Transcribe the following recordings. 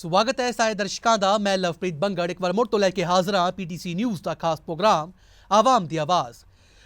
ਸਵਾਗਤ ਹੈ ਸਾਰੇ ਦਰਸ਼ਕਾਂ ਦਾ। ਮੈਂ ਲਵਪ੍ਰੀਤ ਬੰਗੜ, ਇੱਕ ਵਾਰ ਮੁੜ ਤੋਂ ਲੈ ਕੇ ਹਾਜ਼ਰ ਹਾਂ ਪੀਟੀਸੀ ਨਿਊਜ਼ ਦਾ ਖਾਸ ਪ੍ਰੋਗਰਾਮ, ਆਵਾਮ ਦੀ ਆਵਾਜ਼।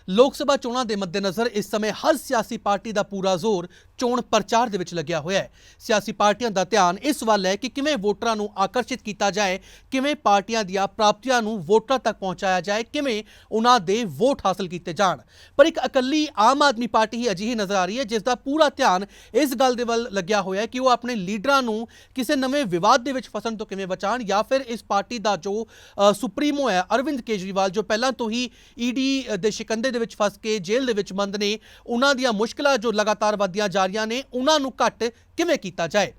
ਲੋਕ ਸਭਾ ਚੋਣਾਂ ਦੇ ਮੱਦੇਨਜ਼ਰ ਇਸ ਸਮੇਂ ਹਰ ਸਿਆਸੀ ਪਾਰਟੀ ਦਾ ਪੂਰਾ ਜ਼ੋਰ ਚੋਣ ਪ੍ਰਚਾਰ ਦੇ ਵਿੱਚ ਲੱਗਿਆ ਹੋਇਆ ਹੈ। ਸਿਆਸੀ ਪਾਰਟੀਆਂ ਦਾ ਧਿਆਨ ਇਸ ਵੱਲ ਹੈ ਕਿ ਕਿਵੇਂ ਵੋਟਰਾਂ ਨੂੰ ਆਕਰਸ਼ਿਤ ਕੀਤਾ ਜਾਏ, ਕਿਵੇਂ ਪਾਰਟੀਆਂ ਦੀਆਂ ਪ੍ਰਾਪਤੀਆਂ ਨੂੰ ਵੋਟਰਾਂ ਤੱਕ ਪਹੁੰਚਾਇਆ ਜਾਏ, ਕਿਵੇਂ ਉਹਨਾਂ ਦੇ ਵੋਟ ਹਾਸਲ ਕੀਤੇ ਜਾਣ। ਪਰ ਇੱਕ ਇਕੱਲੀ ਆਮ ਆਦਮੀ ਪਾਰਟੀ ਹੀ ਅਜਿਹੀ ਨਜ਼ਰ ਆ ਰਹੀ ਹੈ ਜਿਸ ਦਾ ਪੂਰਾ ਧਿਆਨ ਇਸ ਗੱਲ ਦੇ ਵੱਲ ਲੱਗਿਆ ਹੋਇਆ ਹੈ ਕਿ ਉਹ ਆਪਣੇ ਲੀਡਰਾਂ ਨੂੰ ਕਿਸੇ ਨਵੇਂ ਵਿਵਾਦ ਦੇ ਵਿੱਚ ਫਸਣ ਤੋਂ ਕਿਵੇਂ ਬਚਾਉਣ ਜਾਂ ਫਿਰ ਇਸ ਪਾਰਟੀ ਦਾ ਜੋ ਸੁਪਰੀਮੋ ਹੈ, ਅਰਵਿੰਦ ਕੇਜਰੀਵਾਲ, ਜੋ ਪਹਿਲਾਂ ਤੋਂ ਹੀ ਈਡੀ ਦੇ ਸ਼ਿਕੰਦੇ ਦੇ ਵਿੱਚ ਫਸ ਕੇ ਜੇਲ੍ਹ ਦੇ ਵਿੱਚ ਬੰਦ ਨੇ, ਉਹਨਾਂ ਦੀਆਂ ਮੁਸ਼ਕਲਾਂ ਜੋ ਲਗਾਤਾਰ ਵੱਧਦੀਆਂ ਜਾ ਰਹੀਆਂ ਨੇ ਉਹਨਾਂ ਨੂੰ ਘੱਟ ਕਿਵੇਂ ਕੀਤਾ ਜਾਏ?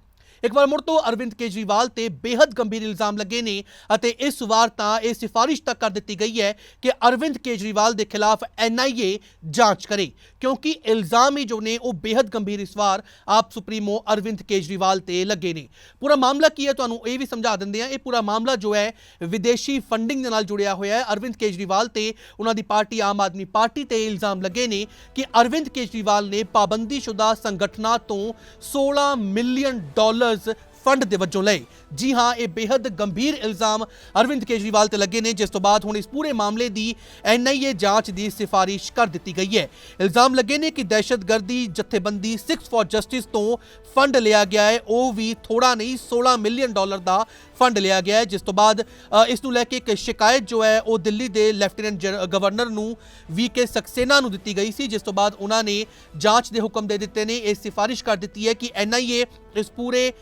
ਇੱਕ ਵਾਰ ਮੁੜ ਤੋਂ ਅਰਵਿੰਦ ਕੇਜਰੀਵਾਲ ਤੇ ਬੇਹੱਦ ਗੰਭੀਰ ਇਲਜ਼ਾਮ ਲੱਗੇ ਨੇ ਅਤੇ ਇਸ ਵਾਰ ਤਾਂ ਇਹ ਸਿਫਾਰਿਸ਼ ਤੱਕ ਕਰ ਦਿੱਤੀ ਗਈ ਹੈ ਕਿ ਅਰਵਿੰਦ ਕੇਜਰੀਵਾਲ ਦੇ ਖਿਲਾਫ ਐਨਆਈਏ ਜਾਂਚ ਕਰੇ, ਕਿਉਂਕਿ ਇਲਜ਼ਾਮ ਹੀ ਜੋ ਨੇ ਉਹ ਬੇਹੱਦ ਗੰਭੀਰ ਇਸ ਵਾਰ ਆਪ ਸੁਪਰੀਮੋ ਅਰਵਿੰਦ ਕੇਜਰੀਵਾਲ ਤੇ ਲੱਗੇ ਨੇ। ਪੂਰਾ ਮਾਮਲਾ ਕੀ ਹੈ ਤੁਹਾਨੂੰ ਇਹ ਵੀ ਸਮਝਾ ਦਿੰਦੇ ਆ ਇਹ ਪੂਰਾ ਮਾਮਲਾ ਜੋ ਹੈ ਵਿਦੇਸ਼ੀ ਫੰਡਿੰਗ ਦੇ ਨਾਲ ਜੁੜਿਆ ਹੋਇਆ ਹੈ। ਅਰਵਿੰਦ ਕੇਜਰੀਵਾਲ ਤੇ ਉਹਨਾਂ ਦੀ ਪਾਰਟੀ, ਆਮ ਆਦਮੀ ਪਾਰਟੀ ਤੇ ਇਲਜ਼ਾਮ ਲੱਗੇ ਨੇ ਕਿ ਅਰਵਿੰਦ ਕੇਜਰੀਵਾਲ ਨੇ ਪਾਬੰਦੀशुदा ਸੰਗਠਨਾਂ ਤੋਂ 16 ਮਿਲੀਅਨ ਡਾਲਰ ਮਹਿਜ਼ ਫੰਡ ਦੇ ਵਜੋਂ ਲਏ। ਜੀ ਹਾਂ, ਇਹ ਬੇहद ਗੰਭੀਰ ਇਲਜ਼ਾਮ ਅਰਵਿੰਦ ਕੇਜਰੀਵਾਲ ਤੇ ਲੱਗੇ ਨੇ, ਜਿਸ ਤੋਂ ਬਾਅਦ ਹੁਣ ਇਸ ਪੂਰੇ ਮਾਮਲੇ ਦੀ ਐਨਆਈਏ ਜਾਂਚ ਦੀ ਸਿਫਾਰਿਸ਼ ਕਰ ਦਿੱਤੀ ਗਈ ਹੈ। ਇਲਜ਼ਾਮ ਲੱਗੇ ਨੇ ਕਿ ਦਹਿਸ਼ਤਗਰਦੀ ਜਥੇਬੰਦੀ ਸਿਕਸ ਫਾਰ ਜਸਟਿਸ ਤੋਂ ਫੰਡ ਲਿਆ ਗਿਆ ਹੈ। ਉਹ ਵੀ ਥੋੜਾ ਨਹੀਂ 16 ਮਿਲੀਅਨ ਡਾਲਰ ਦਾ ਫੰਡ ਲਿਆ ਗਿਆ ਹੈ, ਜਿਸ ਤੋਂ ਬਾਅਦ ਇਸ ਨੂੰ ਲੈ ਕੇ ਇੱਕ ਸ਼ਿਕਾਇਤ ਜੋ ਹੈ, ਉਹ ਦਿੱਲੀ ਦੇ ਲੈਫਟੀਨੈਂਟ ਜਨ- ਗਵਰਨਰ ਨੂੰ ਵੀ ਕੇ ਸਕਸੇਨਾ ਨੂੰ ਦਿੱਤੀ ਗਈ ਸੀ, ਜਿਸ ਤੋਂ ਬਾਅਦ ਉਹਨਾਂ ਨੇ ਜਾਂਚ ਦੇ ਹੁਕਮ ਦੇ ਦਿੱਤੇ ਨੇ, ਇਹ ਸਿਫਾਰਿਸ਼ ਕਰ ਦਿੱਤੀ ਹੈ ਕਿ ਐਨਆਈਏ ਇਸ ਪੂਰੇ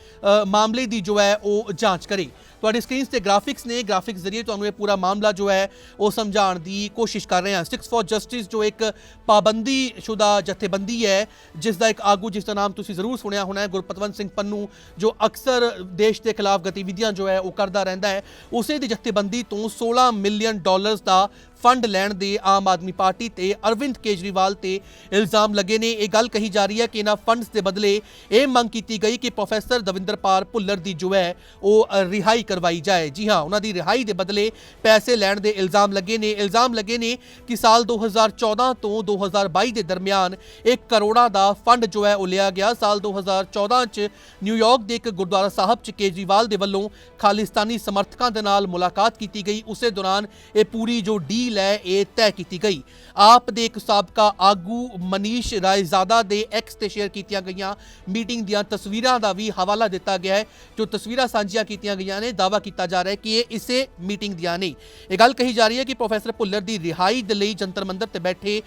ਮਾਮਲੇ ਦੀ ਜੋ ਹੈ, ਉਹ ਜਾਂਚ ਕਰੇ। ਤੁਹਾਡੀ ਸਕਰੀਨਸ ਤੇ ਗ੍ਰਾਫਿਕਸ ਨੇ ਗ੍ਰਾਫਿਕਸ ਜ਼ਰੀਏ ਤੁਹਾਨੂੰ ਇਹ ਪੂਰਾ ਮਾਮਲਾ ਜੋ ਹੈ, ਉਹ ਸਮਝਾਉਣ ਦੀ ਕੋਸ਼ਿਸ਼ ਕਰ ਰਹੇ ਹਾਂ। 6 ਫॉर ਜਸਟਿਸ ਜੋ ਇੱਕ ਪਾਬੰਦੀ ਸ਼ੁਦਾ ਜਥੇਬੰਦੀ ਹੈ ਜਿਸ ਦਾ ਇੱਕ ਆਗੂ ਜਿਸ ਦਾ ਨਾਮ ਤੁਸੀਂ ਜ਼ਰੂਰ ਸੁਣਿਆ ਹੋਣਾ ਹੈ, ਗੁਰਪਤਵੰਤ ਸਿੰਘ ਪੰਨੂ, ਜੋ ਅਕਸਰ ਦੇਸ਼ ਦੇ ਖਿਲਾਫ ਗਤੀਵਿਧੀਆਂ ਜੋ ਹੈ, ਉਹ ਕਰਦਾ ਰਹਿੰਦਾ ਹੈ। ਉਸੇ ਦੀ ਜਥੇਬੰਦੀ ਤੋਂ 16 ਮਿਲੀਅਨ ਡਾਲਰਸ ਦਾ ਫੰਡ ਲੈਣ ਦੇ ਆਮ ਆਦਮੀ ਪਾਰਟੀ ਤੇ ਅਰਵਿੰਦ ਕੇਜਰੀਵਾਲ ਤੇ ਇਲਜ਼ਾਮ ਲੱਗੇ ਨੇ। ਇਹ ਗੱਲ ਕਹੀ ਜਾ ਰਹੀ ਹੈ ਕਿ ਇਹਨਾਂ ਫੰਡਸ ਦੇ ਬਦਲੇ ਇਹ ਮੰਗ ਕੀਤੀ ਗਈ ਕਿ ਪ੍ਰੋਫੈਸਰ ਦਵਿੰਦਰਪਾਲ ਭੁੱਲਰ ਦੀ ਜੋ ਹੈ, ਉਹ ਰਿਹਾਈ ਕਰਵਾਈ ਜਾਏ। ਜੀ ਹਾਂ, ਉਹਨਾਂ ਦੀ ਰਿਹਾਈ ਦੇ ਬਦਲੇ ਪੈਸੇ ਲੈਣ ਦੇ ਇਲਜ਼ਾਮ ਲੱਗੇ ਨੇ। ਇਲਜ਼ਾਮ ਲੱਗੇ ਨੇ ਕਿ ਸਾਲ 2014 ਤੋਂ 2022 ਦੇ ਦਰਮਿਆਨ 1 ਕਰੋੜਾਂ ਦਾ ਫੰਡ ਜੋ ਹੈ, ਉਹ ਲਿਆ ਗਿਆ। ਸਾਲ 2014 ਚ ਨਿਊਯਾਰਕ ਦੇ ਇੱਕ ਗੁਰਦੁਆਰਾ ਸਾਹਿਬ ਚ ਕੇਜਰੀਵਾਲ ਦੇ ਵੱਲੋਂ ਖਾਲਿਸਤਾਨੀ ਸਮਰਥਕਾਂ ਦੇ ਨਾਲ ਮੁਲਾਕਾਤ ਕੀਤੀ ਗਈ। ਉਸੇ ਦੌਰਾਨ ਇਹ ਪੂਰੀ ਜੋ ਡੀਲ ਹੈ ਇਹ ਤੈਅ ਕੀਤੀ ਗਈ। ਆਪ ਦੇ ਇੱਕ ਸਾਬਕਾ ਆਗੂ ਮਨੀਸ਼ ਰਾਇਜ਼ਾਦਾ ਦੇ ਐਕਸ ਤੇ ਸ਼ੇਅਰ ਕੀਤੀਆਂ ਗਈਆਂ ਮੀਟਿੰਗ ਦੀਆਂ ਤਸਵੀਰਾਂ ਦਾ ਵੀ ਹਵਾਲਾ ਦਿੱਤਾ ਗਿਆ ਹੈ। ਜੋ ਤਸਵੀਰਾਂ ਸਾਂਝੀਆਂ ਕੀਤੀਆਂ ਗਈਆਂ ਨੇ ਦਾਵਾ ਕੀਤਾ ਜਾ ਰਿਹਾ ਹੈ ਕਿ ਇਹ ਇਸੇ ਮੀਟਿੰਗ ਦੀਆਂ ਨੇ। ਇਹ ਗੱਲ ਕਹੀ ਜਾ ਰਹੀ ਹੈ ਕਿ ਪ੍ਰੋਫੈਸਰ ਭੁੱਲਰ ਦੀ ਰਿਹਾਈ ਦੇ ਲਈ ਜੰਤਰ ਮੰਤਰ ਤੇ ਬੈਠੇ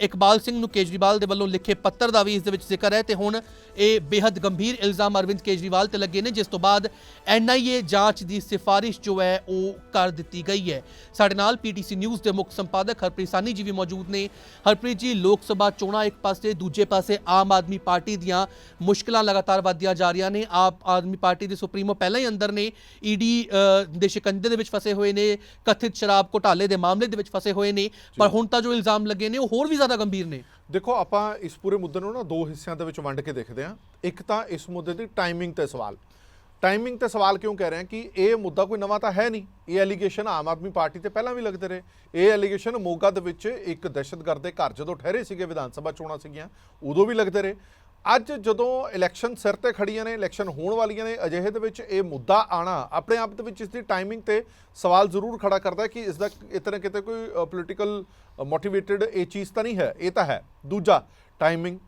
ਇਕਬਾਲ ਸਿੰਘ ਨੂੰ ਕੇਜਰੀਵਾਲ ਦੇ ਵੱਲੋਂ ਲਿਖੇ ਪੱਤਰ ਦਾ ਵੀ ਇਸ ਦੇ ਵਿੱਚ ਜ਼ਿਕਰ ਹੈ ਤੇ ਹੁਣ ਇਹ ਬੇहद ਗੰਭੀਰ ਇਲਜ਼ਾਮ ਅਰਵਿੰਦ ਕੇਜਰੀਵਾਲ ਤੇ ਲੱਗੇ ਨੇ, ਜਿਸ ਤੋਂ ਬਾਅਦ ਐਨਆਈਏ ਜਾਂਚ ਦੀ ਸਿਫਾਰਿਸ਼ ਜੋ ਹੈ, ਉਹ ਕਰ ਦਿੱਤੀ ਗਈ ਹੈ। ਸਾਡੇ ਨਾਲ ਪੀਟੀਸੀ ਨਿਊਜ਼ ਦੇ ਮੁੱਖ ਸੰਪਾਦਕ ਹਰਪ੍ਰੀਤ ਸਾਨੀ ਜੀ ਵੀ ਮੌਜੂਦ ਨੇ। ਹਰਪ੍ਰੀਤ ਜੀ ਲੋਕ ਸਭਾ ਚੋਣਾਂ ਇੱਕ ਪਾਸੇ ਦੂਜੇ ਪਾਸੇ ਆਮ ਆਦਮੀ ਪਾਰਟੀ ਦੀਆਂ ਮੁਸ਼ਕਲਾਂ ਲਗਾਤਾਰ ਵਧਦੀਆਂ ਜਾ ਰਹੀਆਂ ਨੇ। ਆਪ ਆਦਮੀ ਪਾਰਟੀ ਦੇ ਸੁਪਰੀਮੋ ਪਹਿਲਾਂ ਹੀ ਅੰਦਰ ਨੇ। ਈਡੀ ਦੇ ਸ਼ਿਕੰਜੇ ਦੇ ਵਿੱਚ ਫਸੇ ਹੋਏ ਨੇ। ਕਥਿਤ ਸ਼ਰਾਬ ਘੁਟਾਲੇ ਦੇ ਮਾਮਲੇ ਦੇ ਵਿੱਚ ਫਸੇ ਹੋਏ ਨੇ। ਪਰ ਹੁਣ ਤਾਂ ਜੋ ਇਲਜ਼ਾਮ ਲੱਗੇ ਨੇ ਉਹ ਹੋਰ ਵੀ ਜ਼ਿਆਦਾ ਗੰਭੀਰ ਨੇ। ਦੇਖੋ ਆਪਾਂ ਇਸ ਪੂਰੇ ਮੁੱਦੇ ਨੂੰ ਨਾ ਦੋ ਹਿੱਸਿਆਂ ਦੇ ਵਿੱਚ ਵੰਡ ਕੇ ਦੇਖਦੇ ਹਾਂ। ਇੱਕ ਤਾਂ ਇਸ ਮੁੱਦੇ ਦੀ ਟਾਈਮਿੰਗ ਤੇ ਸਵਾਲ। ਟਾਈਮਿੰਗ ਤੇ ਸਵਾਲ ਕਿਉਂ ਕਹਿ ਰਹੇ ਹਾਂ ਕਿ ਇਹ ਮੁੱਦਾ ਕੋਈ ਨਵਾਂ ਤਾਂ ਹੈ ਨਹੀਂ। ਇਹ ਐਲੀਗੇਸ਼ਨ ਆਮ ਆਦਮੀ ਪਾਰਟੀ ਤੇ ਪਹਿਲਾਂ ਵੀ ਲੱਗਦੇ ਰਹੇ। ਇਹ ਐਲੀਗੇਸ਼ਨ ਮੋਗਾ ਦੇ ਵਿੱਚ ਇੱਕ ਦਹਿਸ਼ਤਗਰਦ ਦੇ ਘਰ ਜਦੋਂ ਠਹਿਰੇ ਸੀਗੇ, ਵਿਧਾਨ ਸਭਾ ਚੋਣਾਂ ਸੀਗੀਆਂ, ਉਦੋਂ ਵੀ ਲੱਗਦੇ ਰਹੇ। ਅੱਜ ਜਦੋਂ ਇਲੈਕਸ਼ਨ ਸਿਰ ਤੇ ਖੜੀਆਂ ਨੇ ਇਲੈਕਸ਼ਨ ਹੋਣ ਵਾਲੀਆਂ ਨੇ, ਅਜਿਹੇ ਦੇ ਵਿੱਚ ਇਹ ਮੁੱਦਾ ਆਣਾ ਆਪਣੇ ਆਪ ਦੇ ਵਿੱਚ ਇਸ ਦੀ ਟਾਈਮਿੰਗ ਤੇ ਸਵਾਲ ਜ਼ਰੂਰ ਖੜਾ ਕਰਦਾ ਕਿ ਇਸ ਦਾ ਇਤਨਾ ਕਿਤੇ ਕੋਈ ਪੋਲੀਟੀਕਲ ਮੋਟੀਵੇਟਿਡ ਇਹ ਚੀਜ਼ ਤਾਂ ਨਹੀਂ ਹੈ। ਇਹ ਤਾਂ ਹੈ। ਦੂਜਾ ਟਾਈਮਿੰਗ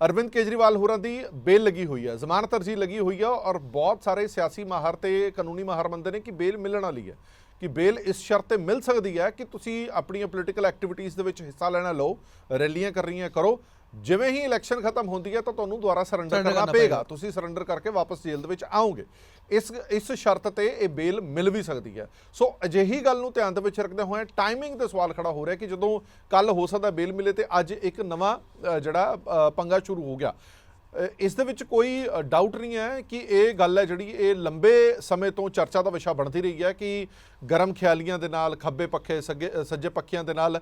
ਅਰਵਿੰਦ ਕੇਜਰੀਵਾਲ ਹੋਰਾਂ ਦੀ ਬੇਲ ਲੱਗੀ ਹੋਈ ਹੈ। ਜ਼ਮਾਨਤ ਅਰਜ਼ੀ ਲੱਗੀ ਹੋਈ ਹੈ ਔਰ ਬਹੁਤ ਸਾਰੇ ਸਿਆਸੀ ਮਾਹਰ ਤੇ ਕਾਨੂੰਨੀ ਮਾਹਰ ਮੰਨਦੇ ਨੇ ਕਿ ਬੇਲ ਮਿਲਣ ਵਾਲੀ ਹੈ। ਕਿ ਬੇਲ ਇਸ ਸ਼ਰਤ ਤੇ ਮਿਲ ਸਕਦੀ ਹੈ ਕਿ ਤੁਸੀਂ ਆਪਣੀਆਂ ਪੋਲੀਟੀਕਲ ਐਕਟੀਵਿਟੀਜ਼ ਦੇ ਵਿੱਚ ਹਿੱਸਾ ਲੈਣਾ ਲਓ, ਰੈਲੀਆਂ ਕਰ ਰਹੀਆਂ ਕਰੋ। ਜਿਵੇਂ ਹੀ ਇਲੈਕਸ਼ਨ ਖਤਮ ਹੁੰਦੀ ਹੈ ਤਾਂ ਤੁਹਾਨੂੰ ਦੁਬਾਰਾ ਸਰੈਂਡਰ ਕਰਨਾ ਪਏਗਾ। ਤੁਸੀਂ ਸਰੈਂਡਰ ਕਰਕੇ ਵਾਪਸ ਜੇਲ੍ਹ ਦੇ ਵਿੱਚ ਆਓਗੇ। ਇਸ ਇਸ ਸ਼ਰਤ ਤੇ ਇਹ ਬੇਲ ਮਿਲ ਵੀ ਸਕਦੀ ਹੈ। ਸੋ ਅਜਿਹੀ ਗੱਲ ਨੂੰ ਧਿਆਨ ਦੇ ਵਿੱਚ ਰੱਖਦੇ ਹੋਏ ਟਾਈਮਿੰਗ ਤੇ ਸਵਾਲ ਖੜਾ ਹੋ ਰਿਹਾ ਕਿ ਜਦੋਂ ਕੱਲ ਹੋ ਸਕਦਾ ਬੇਲ ਮਿਲੇ ਤੇ ਅੱਜ ਇੱਕ ਨਵਾਂ ਜਿਹੜਾ ਪੰਗਾ ਸ਼ੁਰੂ ਹੋ ਗਿਆ। ਇਸ ਦੇ ਵਿੱਚ ਕੋਈ ਡਾਊਟ ਨਹੀਂ ਹੈ ਕਿ ਇਹ ਗੱਲ ਹੈ ਜਿਹੜੀ ਇਹ ਲੰਬੇ ਸਮੇਂ ਤੋਂ ਚਰਚਾ ਦਾ ਵਿਸ਼ਾ ਬਣਦੀ ਰਹੀ ਹੈ ਕਿ ਗਰਮ ਖਿਆਲੀਆਂ ਦੇ ਨਾਲ ਖੱਬੇ ਪੱਖੇ ਸੱਜੇ ਪੱਖੀਆਂ ਦੇ ਨਾਲ